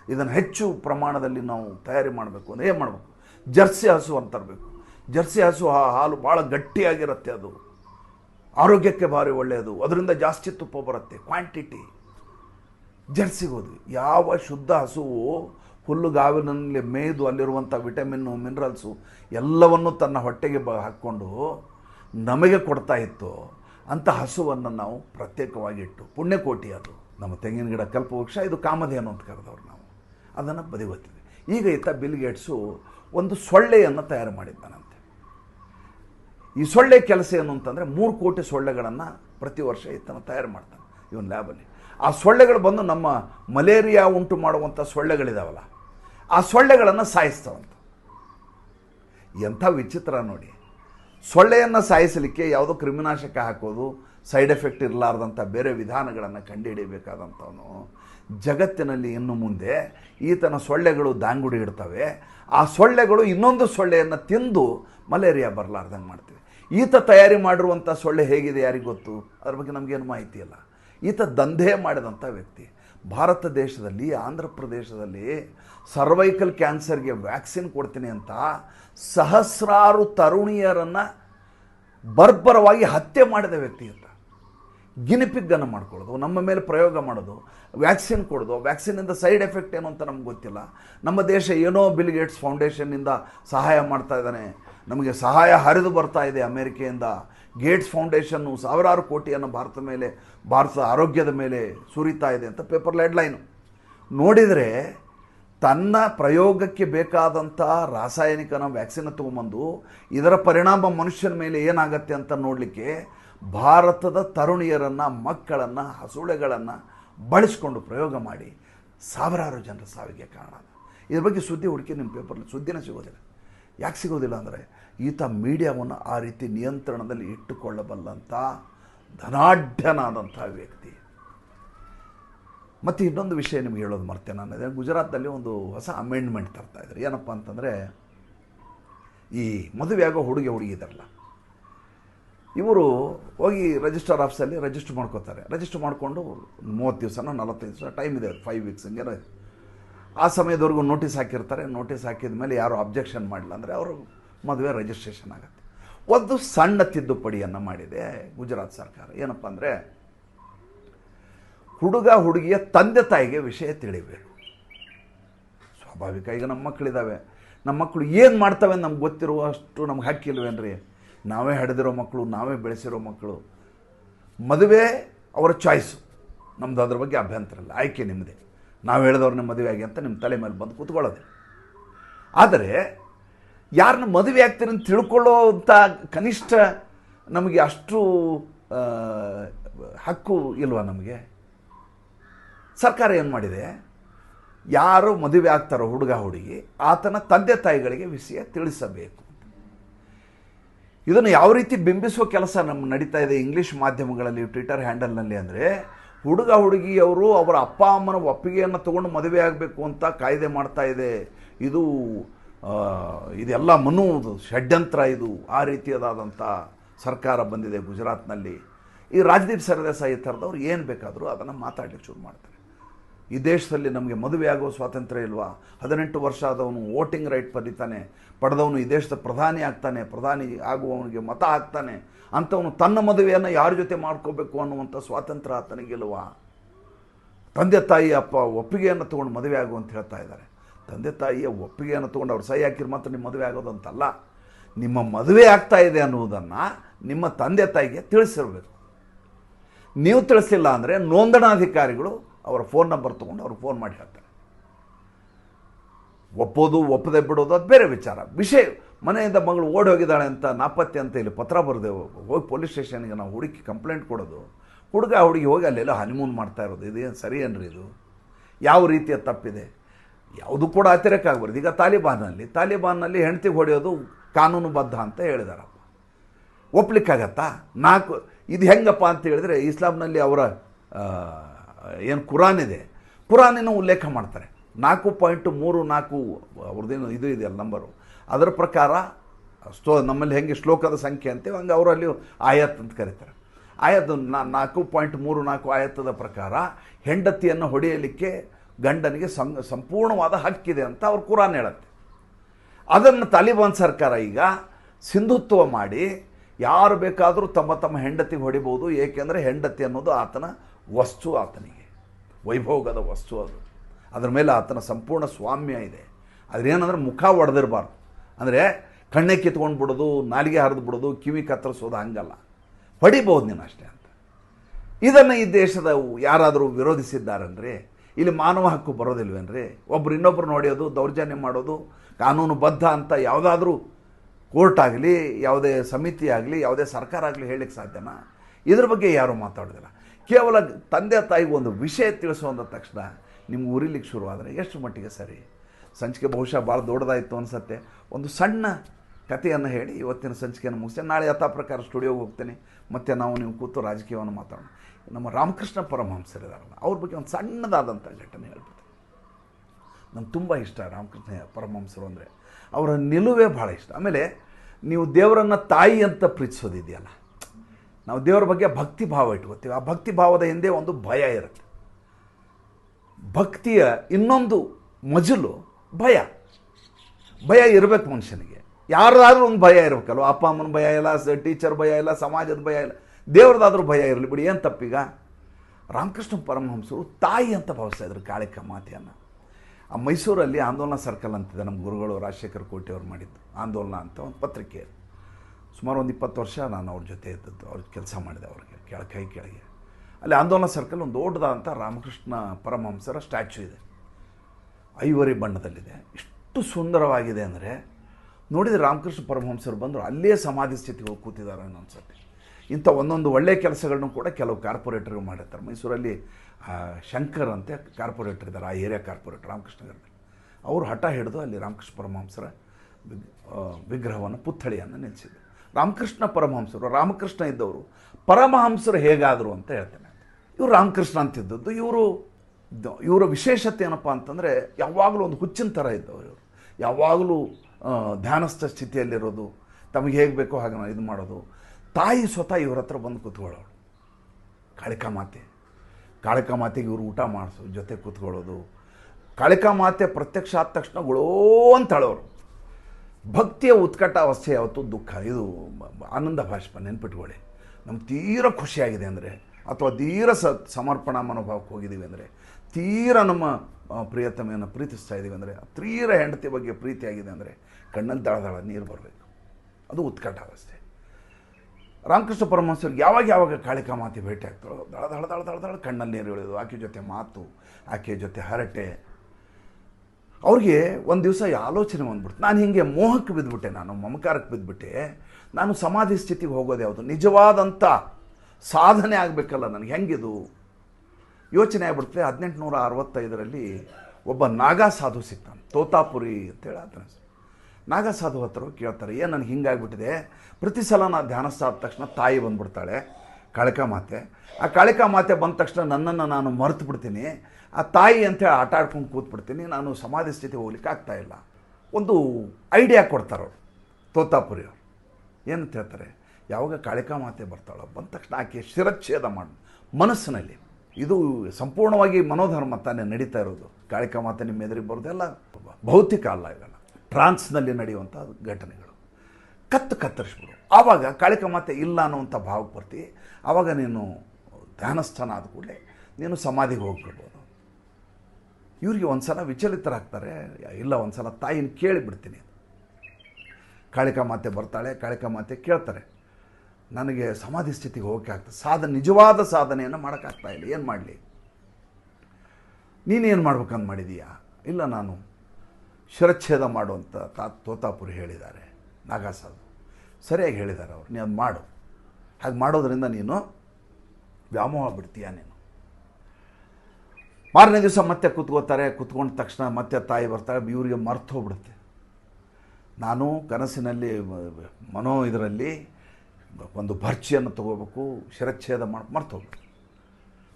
ಇದನ್ನು ಹೆಚ್ಚು ಪ್ರಮಾಣದಲ್ಲಿ ನಾವು ತಯಾರಿ ಮಾಡಬೇಕು ಅಂದರೆ ಏನು ಮಾಡಬೇಕು? ಜರ್ಸಿ ಹಸು ಅಂತರಬೇಕು ಜರ್ಸಿ ಹಸು ಆ ಹಾಲು ಭಾಳ ಗಟ್ಟಿಯಾಗಿರುತ್ತೆ ಅದು. ಆರೋಗ್ಯಕ್ಕೆ ಭಾರಿ ಒಳ್ಳೆಯದು. ಅದರಿಂದ ಜಾಸ್ತಿ ತುಪ್ಪ ಬರುತ್ತೆ. ಕ್ವಾಂಟಿಟಿ ಜರ್ಸಿಗೆ ಹೋದ್ವಿ. ಯಾವ ಶುದ್ಧ ಹಸುವು ಹುಲ್ಲುಗಾವಿನಲ್ಲಿ ಮೇಯ್ದು ಅಲ್ಲಿರುವಂಥ ವಿಟಮಿನ್ನು ಮಿನರಲ್ಸು ಎಲ್ಲವನ್ನು ತನ್ನ ಹೊಟ್ಟೆಗೆ ಬ ಹಾಕ್ಕೊಂಡು ನಮಗೆ ಕೊಡ್ತಾ ಇತ್ತು. ಅಂಥ ಹಸುವನ್ನು ನಾವು ಪ್ರತ್ಯೇಕವಾಗಿಟ್ಟು ಪುಣ್ಯಕೋಟಿ ಅದು. ನಮ್ಮ ತೆಂಗಿನ ಗಿಡ ಕಲ್ಪವೃಕ್ಷ, ಇದು ಕಾಮಧೇನು ಅಂತ ಕರೆದವ್ರು ನಾವು. ಅದನ್ನು ಬದಿಗೊತ್ತಿದ್ವಿ. ಈಗ ಈತ ಬಿಲ್ ಗೇಟ್ಸು ಒಂದು ಸೊಳ್ಳೆಯನ್ನು ತಯಾರು ಮಾಡಿದ್ದಾನಂತೆ. ಈ ಸೊಳ್ಳೆ ಕೆಲಸ ಏನು ಅಂತಂದರೆ ಮೂರು ಕೋಟಿ ಸೊಳ್ಳೆಗಳನ್ನು ಪ್ರತಿ ವರ್ಷ ಈತನ ತಯಾರು ಮಾಡ್ತಾನೆ ಇವನ್ ಲ್ಯಾಬಲ್ಲಿ ಆ ಸೊಳ್ಳೆಗಳು ಬಂದು ನಮ್ಮ ಮಲೇರಿಯಾ ಉಂಟು ಮಾಡುವಂಥ ಸೊಳ್ಳೆಗಳಿದಾವಲ್ಲ, ಆ ಸೊಳ್ಳೆಗಳನ್ನು ಸಾಯಿಸ್ತಾವಂತ. ಎಂಥ ವಿಚಿತ್ರ ನೋಡಿ. ಸೊಳ್ಳೆಯನ್ನು ಸಾಯಿಸಲಿಕ್ಕೆ ಯಾವುದೋ ಕ್ರಿಮಿನಾಶಕ ಹಾಕೋದು ಸೈಡ್ ಎಫೆಕ್ಟ್ ಇರಲಾರ್ದಂಥ ಬೇರೆ ವಿಧಾನಗಳನ್ನು ಕಂಡುಹಿಡಿಯಬೇಕಾದಂಥವನು. ಜಗತ್ತಿನಲ್ಲಿ ಇನ್ನು ಮುಂದೆ ಈತನ ಸೊಳ್ಳೆಗಳು ದಾಂಗುಡಿ ಇಡ್ತವೆ. ಆ ಸೊಳ್ಳೆಗಳು ಇನ್ನೊಂದು ಸೊಳ್ಳೆಯನ್ನು ತಿಂದು ಮಲೇರಿಯಾ ಬರಲಾರ್ದಂಗೆ ಮಾಡ್ತೀವಿ. ಈತ ತಯಾರಿ ಮಾಡಿರುವಂಥ ಸೊಳ್ಳೆ ಹೇಗಿದೆ ಯಾರಿಗೆ ಗೊತ್ತು? ಅದ್ರ ಬಗ್ಗೆ ನಮಗೇನು ಮಾಹಿತಿ ಇಲ್ಲ. ಈತ ದಂಧೆ ಮಾಡಿದಂಥ ವ್ಯಕ್ತಿ. ಭಾರತ ದೇಶದಲ್ಲಿ, ಆಂಧ್ರ ಪ್ರದೇಶದಲ್ಲಿ ಸರ್ವೈಕಲ್ ಕ್ಯಾನ್ಸರ್ಗೆ ವ್ಯಾಕ್ಸಿನ್ ಕೊಡ್ತೀನಿ ಅಂತ ಸಹಸ್ರಾರು ತರುಣಿಯರನ್ನು ಬರ್ಬರವಾಗಿ ಹತ್ಯೆ ಮಾಡಿದ ವ್ಯಕ್ತಿ ಗಿನಿಪಿಗ್ಗನ್ನು ಮಾಡ್ಕೊಳ್ಳೋದು, ನಮ್ಮ ಮೇಲೆ ಪ್ರಯೋಗ ಮಾಡೋದು, ವ್ಯಾಕ್ಸಿನ್ ಕೊಡೋದು ವ್ಯಾಕ್ಸಿನಿಂದ ಸೈಡ್ ಎಫೆಕ್ಟ್ ಏನು ಅಂತ ನಮ್ಗೆ ಗೊತ್ತಿಲ್ಲ. ನಮ್ಮ ದೇಶ ಏನೋ ಬಿಲ್ ಗೇಟ್ಸ್ ಫೌಂಡೇಶನ್ನಿಂದ ಸಹಾಯ ಮಾಡ್ತಾ ಇದ್ದಾನೆ. ನಮಗೆ ಸಹಾಯ ಹರಿದು ಬರ್ತಾ ಇದೆ ಅಮೇರಿಕೆಯಿಂದ. ಗೇಟ್ಸ್ ಫೌಂಡೇಶನ್ನು ಸಾವಿರಾರು ಕೋಟಿಯನ್ನು ಭಾರತ ಮೇಲೆ ಭಾರತದ ಆರೋಗ್ಯದ ಮೇಲೆ ಸುರಿತಾ ಇದೆ ಅಂತ ಪೇಪರ್ ಹೆಡ್ಲೈನು. ನೋಡಿದರೆ ತನ್ನ ಪ್ರಯೋಗಕ್ಕೆ ಬೇಕಾದಂಥ ರಾಸಾಯನಿಕನ ವ್ಯಾಕ್ಸಿನ್ ತೊಗೊಂಬಂದು ಇದರ ಪರಿಣಾಮ ಮನುಷ್ಯನ ಮೇಲೆ ಏನಾಗತ್ತೆ ಅಂತ ನೋಡಲಿಕ್ಕೆ ಭಾರತದ ತರುಣಿಯರನ್ನು, ಮಕ್ಕಳನ್ನು, ಹಸುಳೆಗಳನ್ನು ಬಳಸಿಕೊಂಡು ಪ್ರಯೋಗ ಮಾಡಿ ಸಾವಿರಾರು ಜನರ ಸಾವಿಗೆ ಕಾರಣ. ಇದ್ರ ಬಗ್ಗೆ ಸುದ್ದಿ ಹುಡುಕಿ ನಿಮ್ಮ ಪೇಪರ್ಲಿ ಸುದ್ದಿನೇ ಸಿಗೋದಿಲ್ಲ. ಯಾಕೆ ಸಿಗೋದಿಲ್ಲ ಅಂದರೆ ಈತ ಮೀಡಿಯಾವನ್ನು ಆ ರೀತಿ ನಿಯಂತ್ರಣದಲ್ಲಿ ಇಟ್ಟುಕೊಳ್ಳಬಲ್ಲಂಥ ಧನಾಢ್ಯನಾದಂಥ ವ್ಯಕ್ತಿ. ಮತ್ತು ಇನ್ನೊಂದು ವಿಷಯ ನಿಮ್ಗೆ ಹೇಳೋದು ಮರ್ತೆ ನಾನು. ಗುಜರಾತ್ನಲ್ಲಿ ಒಂದು ಹೊಸ ಅಮೆಂಡ್ಮೆಂಟ್ ತರ್ತಾ ಇದ್ದಾರೆ. ಏನಪ್ಪ ಅಂತಂದರೆ ಈ ಮದುವೆಯಾಗೋ ಹುಡುಗಿ ಹುಡುಗಿ ಇದಾರಲ್ಲ ಇವರು ಹೋಗಿ ರಿಜಿಸ್ಟರ್ ಆಫೀಸಲ್ಲಿ ರಿಜಿಸ್ಟರ್ ಮಾಡ್ಕೋತಾರೆ. ರಿಜಿಸ್ಟರ್ ಮಾಡಿಕೊಂಡು ಮೂವತ್ತು ದಿವಸನೋ ನಲವತ್ತೈದು ದಿವಸ ಟೈಮ್ ಇದೆ ಫೈವ್ ವೀಕ್ಸ್ ಹಂಗೆ ಆ ಸಮಯದವರೆಗೂ ನೋಟಿಸ್ ಹಾಕಿರ್ತಾರೆ. ನೋಟಿಸ್ ಹಾಕಿದ ಮೇಲೆ ಯಾರು ಅಬ್ಜೆಕ್ಷನ್ ಮಾಡಿಲ್ಲ ಅಂದರೆ ಅವರು ಮದುವೆ ರಿಜಿಸ್ಟ್ರೇಷನ್ ಆಗುತ್ತೆ. ಒಂದು ಸಣ್ಣ ತಿದ್ದುಪಡಿಯನ್ನು ಮಾಡಿದೆ ಗುಜರಾತ್ ಸರ್ಕಾರ. ಏನಪ್ಪ ಅಂದರೆ ಹುಡುಗ ಹುಡುಗಿಯ ತಂದೆ ತಾಯಿಗೆ ವಿಷಯ ತಿಳಿಬೇಕು. ಸ್ವಾಭಾವಿಕ ಈಗ ನಮ್ಮ ಮಕ್ಕಳಿದ್ದಾವೆ ನಮ್ಮ ಮಕ್ಕಳು ಏನು ಮಾಡ್ತವೆ ನಮ್ಗೆ ಗೊತ್ತಿರುವಷ್ಟು ನಮ್ಗೆ ಹಕ್ಕಿಲ್ವೇನ್ರಿ? ನಾವೇ ಹಡೆದಿರೋ ಮಕ್ಕಳು, ನಾವೇ ಬೆಳೆಸಿರೋ ಮಕ್ಕಳು. ಮದುವೆ ಅವರ ಚಾಯ್ಸು ನಮ್ಮದು ಅದ್ರ ಬಗ್ಗೆ ಅಭ್ಯಂತರ ಇಲ್ಲ. ಆಯ್ಕೆ ನಿಮ್ಮದೇ ನಾವು ಹೇಳಿದವ್ರನ್ನ ಮದುವೆ ಆಗಿ ಅಂತ ನಿಮ್ಮ ತಲೆ ಮೇಲೆ ಬಂದು ಕೂತ್ಕೊಳ್ಳೋದೆ ಆದರೆ ಯಾರನ್ನ ಮದುವೆ ಆಗ್ತೀರಿ ಅಂತ ತಿಳ್ಕೊಳ್ಳೋ ಅಂಥ ಕನಿಷ್ಠ ನಮಗೆ ಅಷ್ಟು ಹಕ್ಕು ಇಲ್ವಾ ನಮಗೆ? ಸರ್ಕಾರ ಏನು ಮಾಡಿದೆ? ಯಾರು ಮದುವೆ ಆಗ್ತಾರೋ ಹುಡುಗ, ಹುಡುಗಿ, ಆತನ ತಂದೆ ತಾಯಿಗಳಿಗೆ ವಿಷಯ ತಿಳಿಸಬೇಕು. ಇದನ್ನು ಯಾವ ರೀತಿ ಬಿಂಬಿಸುವ ಕೆಲಸ ನಮ್ಮ ನಡೀತಾ ಇದೆ ಇಂಗ್ಲೀಷ್ ಮಾಧ್ಯಮಗಳಲ್ಲಿ ಟ್ವಿಟರ್ ಹ್ಯಾಂಡಲ್ನಲ್ಲಿ ಅಂದರೆ, ಹುಡುಗ ಹುಡುಗಿಯವರು ಅವರ ಅಪ್ಪ ಅಮ್ಮನ ಒಪ್ಪಿಗೆಯನ್ನು ತಗೊಂಡು ಮದುವೆ ಆಗಬೇಕು ಅಂತ ಕಾಯ್ದೆ ಮಾಡ್ತಾ ಇದೆ. ಇದು ಇದೆಲ್ಲ ಮನು ಷಡ್ಯಂತ್ರ ಇದು, ಆ ರೀತಿಯದಾದಂಥ ಸರ್ಕಾರ ಬಂದಿದೆ ಗುಜರಾತ್ನಲ್ಲಿ. ಈ ರಾಜದೀಪ್ ಸರ್ದೇಸಾಯಿ ಥರದವ್ರು ಏನು ಬೇಕಾದರೂ ಅದನ್ನು ಮಾತಾಡಲಿಕ್ಕೆ ಶುರು ಮಾಡ್ತಾರೆ. ಈ ದೇಶದಲ್ಲಿ ನಮಗೆ ಮದುವೆ ಆಗೋ ಸ್ವಾತಂತ್ರ್ಯ ಇಲ್ವಾ? ಹದಿನೆಂಟು ವರ್ಷ ಆದವನು ವೋಟಿಂಗ್ ರೈಟ್ ಪಡಿತಾನೆ ಪಡೆದವನು ಈ ದೇಶದ ಪ್ರಧಾನಿ ಆಗ್ತಾನೆ, ಪ್ರಧಾನಿ ಆಗುವವನಿಗೆ ಮತ ಹಾಕ್ತಾನೆ. ಅಂಥವನು ತನ್ನ ಮದುವೆಯನ್ನು ಯಾರ ಜೊತೆ ಮಾಡ್ಕೋಬೇಕು ಅನ್ನುವಂಥ ಸ್ವಾತಂತ್ರ್ಯ ಆತನಿಗಿಲ್ವಾ? ತಂದೆ ತಾಯಿ ಅಪ್ಪ ಒಪ್ಪಿಗೆಯನ್ನು ತೊಗೊಂಡು ಮದುವೆ ಆಗು ಅಂತ ಹೇಳ್ತಾ ಇದ್ದಾರೆ. ತಂದೆ ತಾಯಿಯ ಒಪ್ಪಿಗೆಯನ್ನು ತೊಗೊಂಡು ಅವ್ರು ಸಹಿ ಹಾಕಿರ್ ಮಾತ್ರ ನಿಮ್ಮ ಮದುವೆ ಆಗೋದಂತಲ್ಲ. ನಿಮ್ಮ ಮದುವೆ ಆಗ್ತಾ ಇದೆ ಅನ್ನುವುದನ್ನು ನಿಮ್ಮ ತಂದೆ ತಾಯಿಗೆ ತಿಳಿಸಿರ್ಬೇಕು. ನೀವು ತಿಳಿಸಿಲ್ಲ ಅಂದರೆ ನೋಂದಣಾಧಿಕಾರಿಗಳು ಅವರ ಫೋನ್ ನಂಬರ್ ತೊಗೊಂಡು ಅವ್ರಿಗೆ ಫೋನ್ ಮಾಡಿ ಹೇಳ್ತಾರೆ ಒಪ್ಪೋದು, ಒಪ್ಪದೆ ಬಿಡೋದು, ಅದು ಬೇರೆ ವಿಚಾರ. ವಿಷಯ, ಮನೆಯಿಂದ ಮಗಳು ಓಡಿ ಹೋಗಿದ್ದಾಳೆ ಅಂತ ನಾಪತ್ತೆ ಅಂತ ಇಲ್ಲಿ ಪತ್ರ ಬರೆದೆವು ಹೋಗಿ ಪೊಲೀಸ್ ಸ್ಟೇಷನ್ಗೆ ನಾವು ಹುಡುಕಿ ಕಂಪ್ಲೇಂಟ್ ಕೊಡೋದು. ಹುಡುಗ ಹುಡುಗಿ ಹೋಗಿ ಅಲ್ಲೆಲ್ಲ ಹನಿಮೂನ್ ಮಾಡ್ತಾ ಇರೋದು. ಇದೇನು ಸರಿ ಏನ್ರಿ ಇದು? ಯಾವ ರೀತಿಯ ತಪ್ಪಿದೆ? ಯಾವುದು ಕೂಡ ಅತಿರೇಕ ಆಗ್ಬಾರ್ದು ಈಗ ತಾಲಿಬಾನಲ್ಲಿ ತಾಲಿಬಾನ್ನಲ್ಲಿ ಹೆಂಡ್ತಿಗೆ ಹೊಡೆಯೋದು ಕಾನೂನುಬದ್ಧ ಅಂತ ಹೇಳಿದಾರಪ್ಪ. ಒಪ್ಲಿಕ್ಕಾಗತ್ತಾ? ನಾಲ್ಕು, ಇದು ಹೆಂಗಪ್ಪ ಅಂತ ಹೇಳಿದ್ರೆ ಇಸ್ಲಾಂನಲ್ಲಿ ಅವರ ಏನು ಕುರಾನ್ ಇದೆ? ಕುರಾನಿನ ಉಲ್ಲೇಖ ಮಾಡ್ತಾರೆ. ನಾಲ್ಕು ಪಾಯಿಂಟ್ ಮೂರು ನಾಲ್ಕು, ಅವ್ರದ್ದೇನು ಇದು ಇದೆಯಲ್ಲ ನಂಬರು ಅದರ ಪ್ರಕಾರ ಸ್ತೋ, ನಮ್ಮಲ್ಲಿ ಹೆಂಗೆ ಶ್ಲೋಕದ ಸಂಖ್ಯೆ ಅಂತೀವಿ ಹಂಗೆ ಅವರಲ್ಲಿ ಆಯತ್ ಅಂತ ಕರೀತಾರೆ. ಆಯತ್ ನಾಲ್ಕು ಪಾಯಿಂಟ್ ಮೂರು ನಾಲ್ಕು ಆಯತ್ತದ ಪ್ರಕಾರ ಹೆಂಡತಿಯನ್ನು ಹೊಡೆಯಲಿಕ್ಕೆ ಗಂಡನಿಗೆ ಸಂ, ಸಂಪೂರ್ಣವಾದ ಹಕ್ಕಿದೆ ಅಂತ ಅವ್ರು ಕುರಾನ್ ಹೇಳುತ್ತೆ. ಅದನ್ನು ತಾಲಿಬಾನ್ ಸರ್ಕಾರ ಈಗ ಸಿಂಧುತ್ವ ಮಾಡಿ ಯಾರು ಬೇಕಾದರೂ ತಮ್ಮ ತಮ್ಮ ಹೆಂಡತಿಗೆ ಹೊಡಿಬೋದು, ಏಕೆಂದರೆ ಹೆಂಡತಿ ಅನ್ನೋದು ಆತನ ವಸ್ತು ಆತನಿಗೆ, ವೈಭೋಗದ ವಸ್ತು ಅದು. ಅದರ ಮೇಲೆ ಆತನ ಸಂಪೂರ್ಣ ಸ್ವಾಮ್ಯ ಇದೆ. ಅದ್ರೇನಂದ್ರೆ ಮುಖ ಒಡೆದಿರಬಾರ್ದು. ಅಂದರೆ ಕಣ್ಣೆ ಕಿತ್ಕೊಂಡು ಬಿಡೋದು, ನಾಲಿಗೆ ಹರಿದು ಬಿಡೋದು, ಕಿವಿ ಕತ್ತರಿಸೋದು ಹಂಗಲ್ಲ. ಹೊಡಿಬೋದು ನೀನು ಅಷ್ಟೇ ಅಂತ. ಇದನ್ನು ಈ ದೇಶದ ಯಾರಾದರೂ ವಿರೋಧಿಸಿದ್ದಾರನ್ರಿ? ಇಲ್ಲಿ ಮಾನವ ಹಕ್ಕು ಬರೋದಿಲ್ವೇನ್ರಿ? ಒಬ್ರು ಇನ್ನೊಬ್ರು ನೋಡಿಯೋದು, ದೌರ್ಜನ್ಯ ಮಾಡೋದು, ಕಾನೂನುಬದ್ಧ ಅಂತ ಯಾವುದಾದ್ರೂ ಕೋರ್ಟ್ ಆಗಲಿ, ಯಾವುದೇ ಸಮಿತಿ ಆಗಲಿ, ಯಾವುದೇ ಸರ್ಕಾರ ಆಗಲಿ ಹೇಳಲಿಕ್ಕೆ ಸಾಧ್ಯನಾ? ಇದ್ರ ಬಗ್ಗೆ ಯಾರೂ ಮಾತಾಡೋದಿಲ್ಲ. ಕೇವಲ ತಂದೆ ತಾಯಿಗೆ ಒಂದು ವಿಷಯ ತಿಳಿಸುವಂದ ತಕ್ಷಣ ನಿಮ್ಗೆ ಉರಿಲಿಕ್ಕೆ ಶುರುವಾದರೆ ಎಷ್ಟು ಮಟ್ಟಿಗೆ ಸರಿ? ಸಂಚಿಕೆ ಬಹುಶಃ ಭಾಳ ದೊಡ್ಡದಾಯಿತು ಅನಿಸತ್ತೆ. ಒಂದು ಸಣ್ಣ ಕಥೆಯನ್ನು ಹೇಳಿ ಇವತ್ತಿನ ಸಂಚಿಕೆಯನ್ನು ಮುಗಿಸಿ ನಾಳೆ ಯಥಾ ಪ್ರಕಾರ ಸ್ಟುಡಿಯೋಗೆ ಹೋಗ್ತೇನೆ. ಮತ್ತು ನಾವು ನೀವು ಕೂತು ರಾಜಕೀಯವನ್ನು ಮಾತಾಡೋಣ. ನಮ್ಮ ರಾಮಕೃಷ್ಣ ಪರಮಹಂಸರಿದಾರಲ್ಲ, ಅವ್ರ ಬಗ್ಗೆ ಒಂದು ಸಣ್ಣದಾದಂಥ ಘಟನೆ ಹೇಳ್ಬಿಡ್ತೀನಿ. ನಂಗೆ ತುಂಬ ಇಷ್ಟ ರಾಮಕೃಷ್ಣ ಪರಮಹಂಸರು ಅಂದರೆ. ಅವರ ನಿಲುವೇ ಭಾಳ ಇಷ್ಟ. ಆಮೇಲೆ ನೀವು ದೇವರನ್ನು ತಾಯಿ ಅಂತ ಪ್ರೀತಿಸೋದಿದೆಯಲ್ಲ ನಾವು ದೇವರ ಬಗ್ಗೆ ಭಕ್ತಿ ಭಾವ ಇಟ್ಕೋತೀವಿ. ಆ ಭಕ್ತಿ ಭಾವದ ಹಿಂದೆ ಒಂದು ಭಯ ಇರುತ್ತೆ. ಭಕ್ತಿಯ ಇನ್ನೊಂದು ಮಜಲು ಭಯ. ಭಯ ಇರಬೇಕು ಮನುಷ್ಯನಿಗೆ. ಯಾರ್ದಾದ್ರೂ ಒಂದು ಭಯ ಇರಬೇಕಲ್ವ? ಅಪ್ಪ ಅಮ್ಮನ ಭಯ ಇಲ್ಲ ಟೀಚರ್ ಭಯ ಇಲ್ಲ, ಸಮಾಜದ ಭಯ ಇಲ್ಲ. ದೇವ್ರದಾದ್ರೂ ಭಯ ಇರಲಿ ಬಿಡಿ, ಏನು ತಪ್ಪೀಗ? ರಾಮಕೃಷ್ಣ ಪರಮಹಂಸರು ತಾಯಿ ಅಂತ ಭಾವಿಸ್ತಾ ಇದ್ರು ಕಾಳಿಕ ಮಾತೆಯನ್ನು. ಆ ಮೈಸೂರಲ್ಲಿ ಆಂದೋಲನ ಸರ್ಕಲ್ ಅಂತಿದೆ, ನಮ್ಮ ಗುರುಗಳು ರಾಜಶೇಖರ್ ಕೋಟೆಯವರು ಮಾಡಿದ್ದು ಆಂದೋಲನ ಅಂತ ಒಂದು ಪತ್ರಿಕೆ ಸುಮಾರು ಒಂದು ಇಪ್ಪತ್ತು ವರ್ಷ ನಾನು ಅವ್ರ ಜೊತೆ ಇದ್ದದ್ದು, ಅವ್ರ ಕೆಲಸ ಮಾಡಿದೆ ಅವ್ರಿಗೆ, ಕೆಳ ಕೈ ಕೆಳಗೆ. ಅಲ್ಲಿ ಆಂದೋಲನ ಸರ್ಕಲ್ ಒಂದು ದೊಡ್ಡದಾದಂಥ ರಾಮಕೃಷ್ಣ ಪರಮಹಂಸರ ಸ್ಟ್ಯಾಚ್ಯು ಇದೆ. ಐವರಿ ಬಣ್ಣದಲ್ಲಿದೆ. ಇಷ್ಟು ಸುಂದರವಾಗಿದೆ ಅಂದರೆ ನೋಡಿದರೆ ರಾಮಕೃಷ್ಣ ಪರಮಹಂಸರು ಬಂದರು ಅಲ್ಲೇ ಸಮಾಧಿ ಸ್ಥಿತಿಗೆ ಹೋಗಿ ಕೂತಿದ್ದಾರೆ ಅನ್ಸುತ್ತೆ ಇಂಥ ಒಂದೊಂದು ಒಳ್ಳೆಯ ಕೆಲಸಗಳನ್ನು ಕೂಡ ಕೆಲವು ಕಾರ್ಪೊರೇಟರ್ಗಳು ಮಾಡಿರ್ತಾರೆ. ಮೈಸೂರಲ್ಲಿ ಶಂಕರ್ ಅಂತ ಕಾರ್ಪೊರೇಟರ್ ಇದ್ದಾರೆ, ಆ ಏರಿಯಾ ಕಾರ್ಪೊರೇಟರ್ ರಾಮಕೃಷ್ಣ ನಗರದಲ್ಲಿ ಅವರು ಹಠ ಹಿಡಿದು ಅಲ್ಲಿ ರಾಮಕೃಷ್ಣ ಪರಮಹಂಸರ ವಿಗ್ರಹವನ್ನು ಪುತ್ಥಳಿಯನ್ನು ನಿಲ್ಲಿಸಿದ್ರು. ರಾಮಕೃಷ್ಣ ಪರಮಹಂಸರು, ರಾಮಕೃಷ್ಣ ಇದ್ದವರು. ಪರಮಹಂಸರು ಹೇಗಾದರು ಅಂತ ಹೇಳ್ತೇನೆ. ಇವರು ರಾಮಕೃಷ್ಣ ಅಂತಿದ್ದದ್ದು. ಇವರು ಇವರ ವಿಶೇಷತೆ ಏನಪ್ಪ ಅಂತಂದರೆ ಯಾವಾಗಲೂ ಒಂದು ಹುಚ್ಚಿನ ಥರ ಇದ್ದವರು ಇವರು. ಯಾವಾಗಲೂ ಧ್ಯಾನಸ್ಥ ಸ್ಥಿತಿಯಲ್ಲಿರೋದು, ತಮಗೆ ಹೇಗೆ ಬೇಕೋ ಹಾಗೆ ಇದು ಮಾಡೋದು. ತಾಯಿ ಸ್ವತಃ ಇವ್ರ ಹತ್ರ ಬಂದು ಕೂತ್ಕೊಳ್ಳೋಳು ಕಾಳಿಕಾ ಮಾತೆ. ಕಾಳಿಕಾ ಮಾತೆಗೆ ಇವರು ಊಟ ಮಾಡಿಸೋ, ಜೊತೆ ಕೂತ್ಕೊಳ್ಳೋದು. ಕಾಳಿಕಾ ಮಾತೆ ಪ್ರತ್ಯಕ್ಷ ಆದ ತಕ್ಷಣ ಗುಳೋ ಅಂತ ಅಳೋರು ಭಕ್ತಿಯ ಉತ್ಕಟ ಅವಸ್ಥೆ ಯಾವತ್ತೂ ದುಃಖ. ಇದು ಆನಂದ ಭಾಷ್ಪ, ನೆನ್ಪಿಟ್ಕೊಳ್ಳಿ. ನಮ್ಗೆ ತೀರ ಖುಷಿಯಾಗಿದೆ ಅಂದರೆ, ಅಥವಾ ತೀರ ಸ, ಸಮರ್ಪಣಾ ಮನೋಭಾವಕ್ಕೆ ಹೋಗಿದ್ದೀವಿ ಅಂದರೆ, ತೀರ ನಮ್ಮ ಪ್ರಿಯತಮೆಯನ್ನು ಪ್ರೀತಿಸ್ತಾ ಇದ್ದೀವಿ ಅಂದರೆ, ತೀರ ಹೆಂಡತಿ ಬಗ್ಗೆ ಪ್ರೀತಿಯಾಗಿದೆ ಅಂದರೆ, ಕಣ್ಣಲ್ಲಿ ದಳ ದಳ ನೀರು ಬರಬೇಕು. ಅದು ಉತ್ಕಟ ಅವಸ್ಥೆ. ರಾಮಕೃಷ್ಣ ಪರಮಹಂಸರಿಗೆ ಯಾವಾಗ ಯಾವಾಗ ಕಾಳಿಕಾ ಮಾತಿ ಭೇಟಿ ಆಗ್ತಾಳೋ ದಳ ದಳ ದಳ ದಳ ದಳ ಕಣ್ಣಲ್ಲಿ ನೀರು ಇಳಿಯೋದು ಆಕೆ ಜೊತೆ ಮಾತು, ಆಕೆ ಜೊತೆ ಹರಟೆ ಅವ್ರಿಗೆ ಒಂದು ದಿವಸ ಆಲೋಚನೆ ಬಂದ್ಬಿಡ್ತು. ನಾನು ಹಿಂಗೆ ಮೋಹಕ್ಕೆ ಬಿದ್ದುಬಿಟ್ಟೆ ನಾನು, ಮಮಕಾರಕ್ಕೆ ಬಿದ್ದುಬಿಟ್ಟೆ ನಾನು ಸಮಾಧಿ ಸ್ಥಿತಿಗೆ ಹೋಗೋದು ಯಾವುದು? ನಿಜವಾದಂಥ ಸಾಧನೆ ಆಗಬೇಕಲ್ಲ ನನಗೆ, ಹೆಂಗಿದು? ಯೋಚನೆ ಆಗ್ಬಿಡ್ತದೆ, ಹದಿನೆಂಟುನೂರ ಅರವತ್ತೈದರಲ್ಲಿ ಒಬ್ಬ ನಾಗಾ ಸಾಧು ಸಿಗ್ತಾನೆ ತೋತಾಪುರಿ ಅಂತೇಳಿ ಆತನ. ನಾಗಾ ಸಾಧು ಹತ್ರ ಕೇಳ್ತಾರೆ, ಏನು ನನಗೆ ಹಿಂಗಾಗ್ಬಿಟ್ಟಿದೆ? ಪ್ರತಿ ಸಲ ನಾನು ಧ್ಯಾನಸ್ಥ ಆದ ತಕ್ಷಣ ತಾಯಿ ಬಂದ್ಬಿಡ್ತಾಳೆ. ಕಾಳಿಕಾ ಮಾತೆ. ಆ ಕಾಳಿಕಾ ಮಾತೆ ಬಂದ ತಕ್ಷಣ ನನ್ನನ್ನು ನಾನು ಮರೆತು ಬಿಡ್ತೀನಿ. ಆ ತಾಯಿ ಅಂತೇಳಿ ಆಟ ಆಡ್ಕೊಂಡು ಕೂತ್ಬಿಡ್ತೀನಿ. ನಾನು ಸಮಾಧಿ ಸ್ಥಿತಿ ಹೋಗ್ಲಿಕ್ಕೆ ಆಗ್ತಾ ಇಲ್ಲ. ಒಂದು ಐಡಿಯಾ ಕೊಡ್ತಾರೆ ಅವರು ತೋತಾಪುರಿ ಅವರು. ಏನಂತ ಹೇಳ್ತಾರೆ, ಯಾವಾಗ ಕಾಳಿಕಾ ಮಾತೆ ಬರ್ತಾಳೋ ಬಂದ ತಕ್ಷಣ ಆಕೆ ಶಿರಚ್ಛೇದ ಮಾಡಿ. ಮನಸ್ಸಿನಲ್ಲಿ ಇದು ಸಂಪೂರ್ಣವಾಗಿ ಮನೋಧರ್ಮ ತಾನೇ ನಡೀತಾ ಇರೋದು. ಕಾಳಿಕಾ ಮಾತೆ ನಿಮ್ಮ ಎದುರಿಗೆ ಬರೋದೆಲ್ಲ ಭೌತಿಕ ಅಲ್ಲ ಇದೆಲ್ಲ ಟ್ರಾನ್ಸ್ನಲ್ಲಿ ನಡೆಯುವಂಥ ಘಟನೆಗಳು. ಕತ್ತು ಕತ್ತರಿಸ್ಬಿಡು. ಆವಾಗ ಕಾಳಿಕಾ ಮಾತೆ ಇಲ್ಲ ಅನ್ನುವಂಥ ಭಾವಕ್ಕೆ ಬರ್ತಿ. ಆವಾಗ ನೀನು ಧ್ಯಾನಸ್ಥಾನ ಆದ ಕೂಡಲೇ ನೀನು ಸಮಾಧಿಗೆ ಹೋಗ್ಬಿಡ್ಬೋದು. ಇವರಿಗೆ ಒಂದು ಸಲ ವಿಚಲಿತರಾಗ್ತಾರೆ, ಇಲ್ಲ ಒಂದು ಸಲ ತಾಯಿನ ಕೇಳಿಬಿಡ್ತೀನಿ. ಕಾಳಿಕಾ ಮಾತೆ ಬರ್ತಾಳೆ, ಕಾಳಿಕಾ ಮಾತೆ ಕೇಳ್ತಾರೆ, ನನಗೆ ಸಮಾಧಿ ಸ್ಥಿತಿಗೆ ಹೋಗಕ್ಕೆ ಆಗ್ತದೆ. ಸಾಧನೆ ನಿಜವಾದ ಸಾಧನೆಯನ್ನು ಮಾಡೋಕ್ಕಾಗ್ತಾ ಇಲ್ಲ. ಏನು ಮಾಡಲಿ? ನೀನೇನು ಮಾಡ್ಬೇಕಂತ ಮಾಡಿದೀಯಾ? ಇಲ್ಲ ನಾನು ಶಿರಚ್ಛೇದ ಮಾಡುವಂಥ ತಾ ತೋತಾಪುರಿ ಹೇಳಿದ್ದಾರೆ ನಾಗಾಸಾಧು ಸರಿಯಾಗಿ ಹೇಳಿದ್ದಾರೆ ಅವ್ರು. ಅದು ಮಾಡು. ಹಾಗೆ ಮಾಡೋದರಿಂದ ನೀನು ವ್ಯಾಮೋಹ ಬಿಡ್ತೀಯ ನೀನು? ಮಾರನೇ ದಿವಸ ಮತ್ತೆ ಕೂತ್ಕೋತಾರೆ, ಕೂತ್ಕೊಂಡ ತಕ್ಷಣ ಮತ್ತೆ ತಾಯಿ ಬರ್ತಾರೆ ಇವರಿಗೆ ಮರ್ತು ಹೋಗ್ಬಿಡುತ್ತೆ. ನಾನು ಕನಸಿನಲ್ಲಿ, ಮನೋ ಇದರಲ್ಲಿ ಒಂದು ಭರ್ಚಿಯನ್ನು ತಗೋಬೇಕು, ಶಿರಚ್ಛೇದ ಮಾಡಿ, ಮರ್ತು ಹೋಗ್ಬಿಡುತ್ತೆ.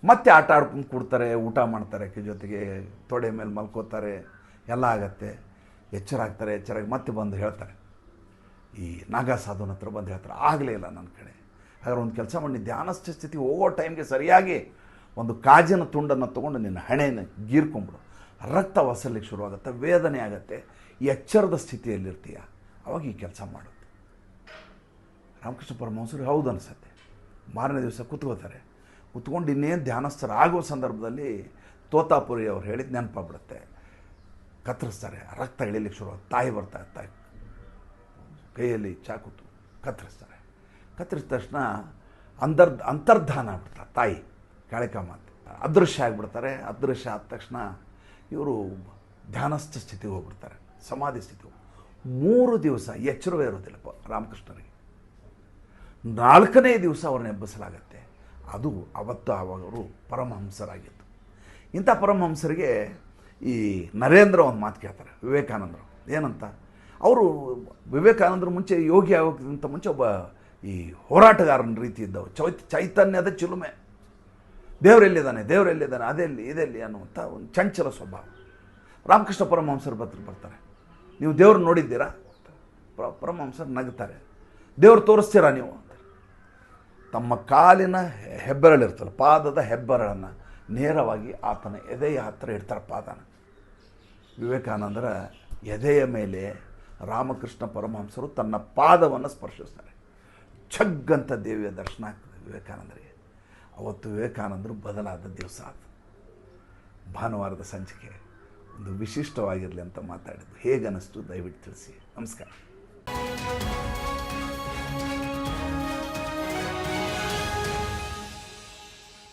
ಮತ್ತೆ ಆಟ ಆಡ್ಕೊಂಡು ಕೂಡ್ತಾರೆ, ಊಟ ಮಾಡ್ತಾರೆ ಜೊತೆಗೆ ತೊಡೆ ಮೇಲೆ ಮಲ್ಕೋತಾರೆ, ಎಲ್ಲ ಆಗತ್ತೆ. ಎಚ್ಚರ ಆಗ್ತಾರೆ, ಎಚ್ಚರಾಗಿ ಮತ್ತೆ ಬಂದು ಹೇಳ್ತಾರೆ. ಈ ನಾಗಾ ಸಾಧುನ ಹತ್ರ ಬಂದು ಹೇಳ್ತಾರೆ, ಆಗಲೇ ಇಲ್ಲ ನನ್ನ ಕಡೆ ಹಾಗಾದ್ರೆ ಒಂದು ಕೆಲಸ ಮಾಡಿ ಧ್ಯಾನಸ್ಥ ಸ್ಥಿತಿ ಹೋಗೋ ಟೈಮ್ಗೆ ಸರಿಯಾಗಿ ಒಂದು ಕಾಜಿನ ತುಂಡನ್ನು ತೊಗೊಂಡು ನಿನ್ನ ಹಣೆಯನ್ನು ಗೀರ್ಕೊಂಬಿಡು. ರಕ್ತ ವಸಲಿಕ್ಕೆ ಶುರುವಾಗುತ್ತೆ, ವೇದನೆ ಆಗುತ್ತೆ. ಎಚ್ಚರದ ಸ್ಥಿತಿಯಲ್ಲಿರ್ತೀಯ. ಅವಾಗ ಈ ಕೆಲಸ ಮಾಡುತ್ತೆ. ರಾಮಕೃಷ್ಣ ಪರಮಹಂಸರು ಹೌದು ಅನಿಸುತ್ತೆ. ಮಾರನೇ ದಿವಸ ಕೂತ್ಕೋತಾರೆ. ಕುತ್ಕೊಂಡು ಇನ್ನೇನು ಧ್ಯಾನಸ್ಥರ ಆಗುವ ಸಂದರ್ಭದಲ್ಲಿ ತೋತಾಪುರಿ ಅವ್ರು ಹೇಳಿದ ನೆನಪಾಗ್ಬಿಡುತ್ತೆ. ಕತ್ತರಿಸ್ತಾರೆ. ರಕ್ತ ಇಳಿಲಿಕ್ಕೆ ಶುರುವಾಗ ತಾಯಿ ಬರ್ತಾ ತಾಯಿ ಕೈಯಲ್ಲಿ ಚಾಕು ತು- ಕತ್ತರಿಸ್ತಾರೆ. ಕತ್ತರಿಸಿದ ತಕ್ಷಣ ಅಂತರ್, ಅಂತರ್ಧಾನ ಆಗ್ಬಿಡ್ತಾರೆ ತಾಯಿ ಕಾಳಿಕಾ ಅಂತ. ಅದೃಶ್ಯ ಆಗಿಬಿಡ್ತಾರೆ. ಅದೃಶ್ಯ ಆದ ತಕ್ಷಣ ಇವರು ಧ್ಯಾನಸ್ಥ ಸ್ಥಿತಿಗೆ ಹೋಗ್ಬಿಡ್ತಾರೆ. ಸಮಾಧಿ ಸ್ಥಿತಿ ಮೂರು ದಿವಸ ಎಚ್ಚರವೇ ಇರೋದಿಲ್ಲ ಪ ರಾಮಕೃಷ್ಣರಿಗೆ. ನಾಲ್ಕನೇ ದಿವಸ ಅವ್ರನ್ನ ಎಬ್ಬಿಸಲಾಗತ್ತೆ. ಅದು ಅವತ್ತು ಆವಾಗ ಅವರು ಪರಮಹಂಸರಾಗಿತ್ತು ಇಂಥ ಪರಮಹಂಸರಿಗೆ ಈ ನರೇಂದ್ರ ಒಂದು ಮಾತು ಕೇಳ್ತಾರೆ, ವಿವೇಕಾನಂದರು. ಏನಂತ? ಅವರು ವಿವೇಕಾನಂದರು ಮುಂಚೆ ಯೋಗಿ ಆಗೋಕ್ಕಿಂತ ಮುಂಚೆ ಒಬ್ಬ ಈ ಹೋರಾಟಗಾರನ ರೀತಿ ಇದ್ದವು. ಚೈತ್, ಚೈತನ್ಯದ ಚಿಲುಮೆ. ದೇವರೆಲ್ಲಿದ್ದಾನೆ ದೇವರೆಲ್ಲಿದ್ದಾನೆ ಅದೆಲ್ಲಿ ಇದೆಲ್ಲಿ ಅನ್ನುವಂಥ ಒಂದು ಚಂಚಲ ಸ್ವಭಾವ. ರಾಮಕೃಷ್ಣ ಪರಮಹಂಸರು ಬತ್ರ ಬರ್ತಾರೆ. ನೀವು ದೇವ್ರು ನೋಡಿದ್ದೀರಾ? ಪ್ರ, ಪರಮಹಂಸರು ನಗ್ತಾರೆ. ದೇವ್ರು ತೋರಿಸ್ತೀರಾ ನೀವು ತಮ್ಮ ಕಾಲಿನ ಹೆಬ್ಬೆರಳಿರ್ತಲ್ಲ ಪಾದದ ಹೆಬ್ಬೆರಳನ್ನು ನೇರವಾಗಿ ಆತನ ಎದೆಯ ಹತ್ತಿರ ಇಡ್ತಾರೆ ಪಾದನ. ವಿವೇಕಾನಂದರ ಎದೆಯ ಮೇಲೆ ರಾಮಕೃಷ್ಣ ಪರಮಹಂಸರು ತನ್ನ ಪಾದವನ್ನು ಸ್ಪರ್ಶಿಸ್ತಾರೆ. ಛಗ್ಗಂತ ದೇವಿಯ ದರ್ಶನ ಆಗ್ತದೆ ವಿವೇಕಾನಂದರಿಗೆ. ಅವತ್ತು ವಿವೇಕಾನಂದರು ಬದಲಾದ ದಿವಸ ಅದು. ಭಾನುವಾರದ ಸಂಚಿಕೆ ಒಂದು ವಿಶಿಷ್ಟವಾಗಿರಲಿ ಅಂತ ಮಾತಾಡಿದ್ದು. ಹೇಗನ್ನಿಸ್ತು ದಯವಿಟ್ಟು ತಿಳಿಸಿ. ನಮಸ್ಕಾರ.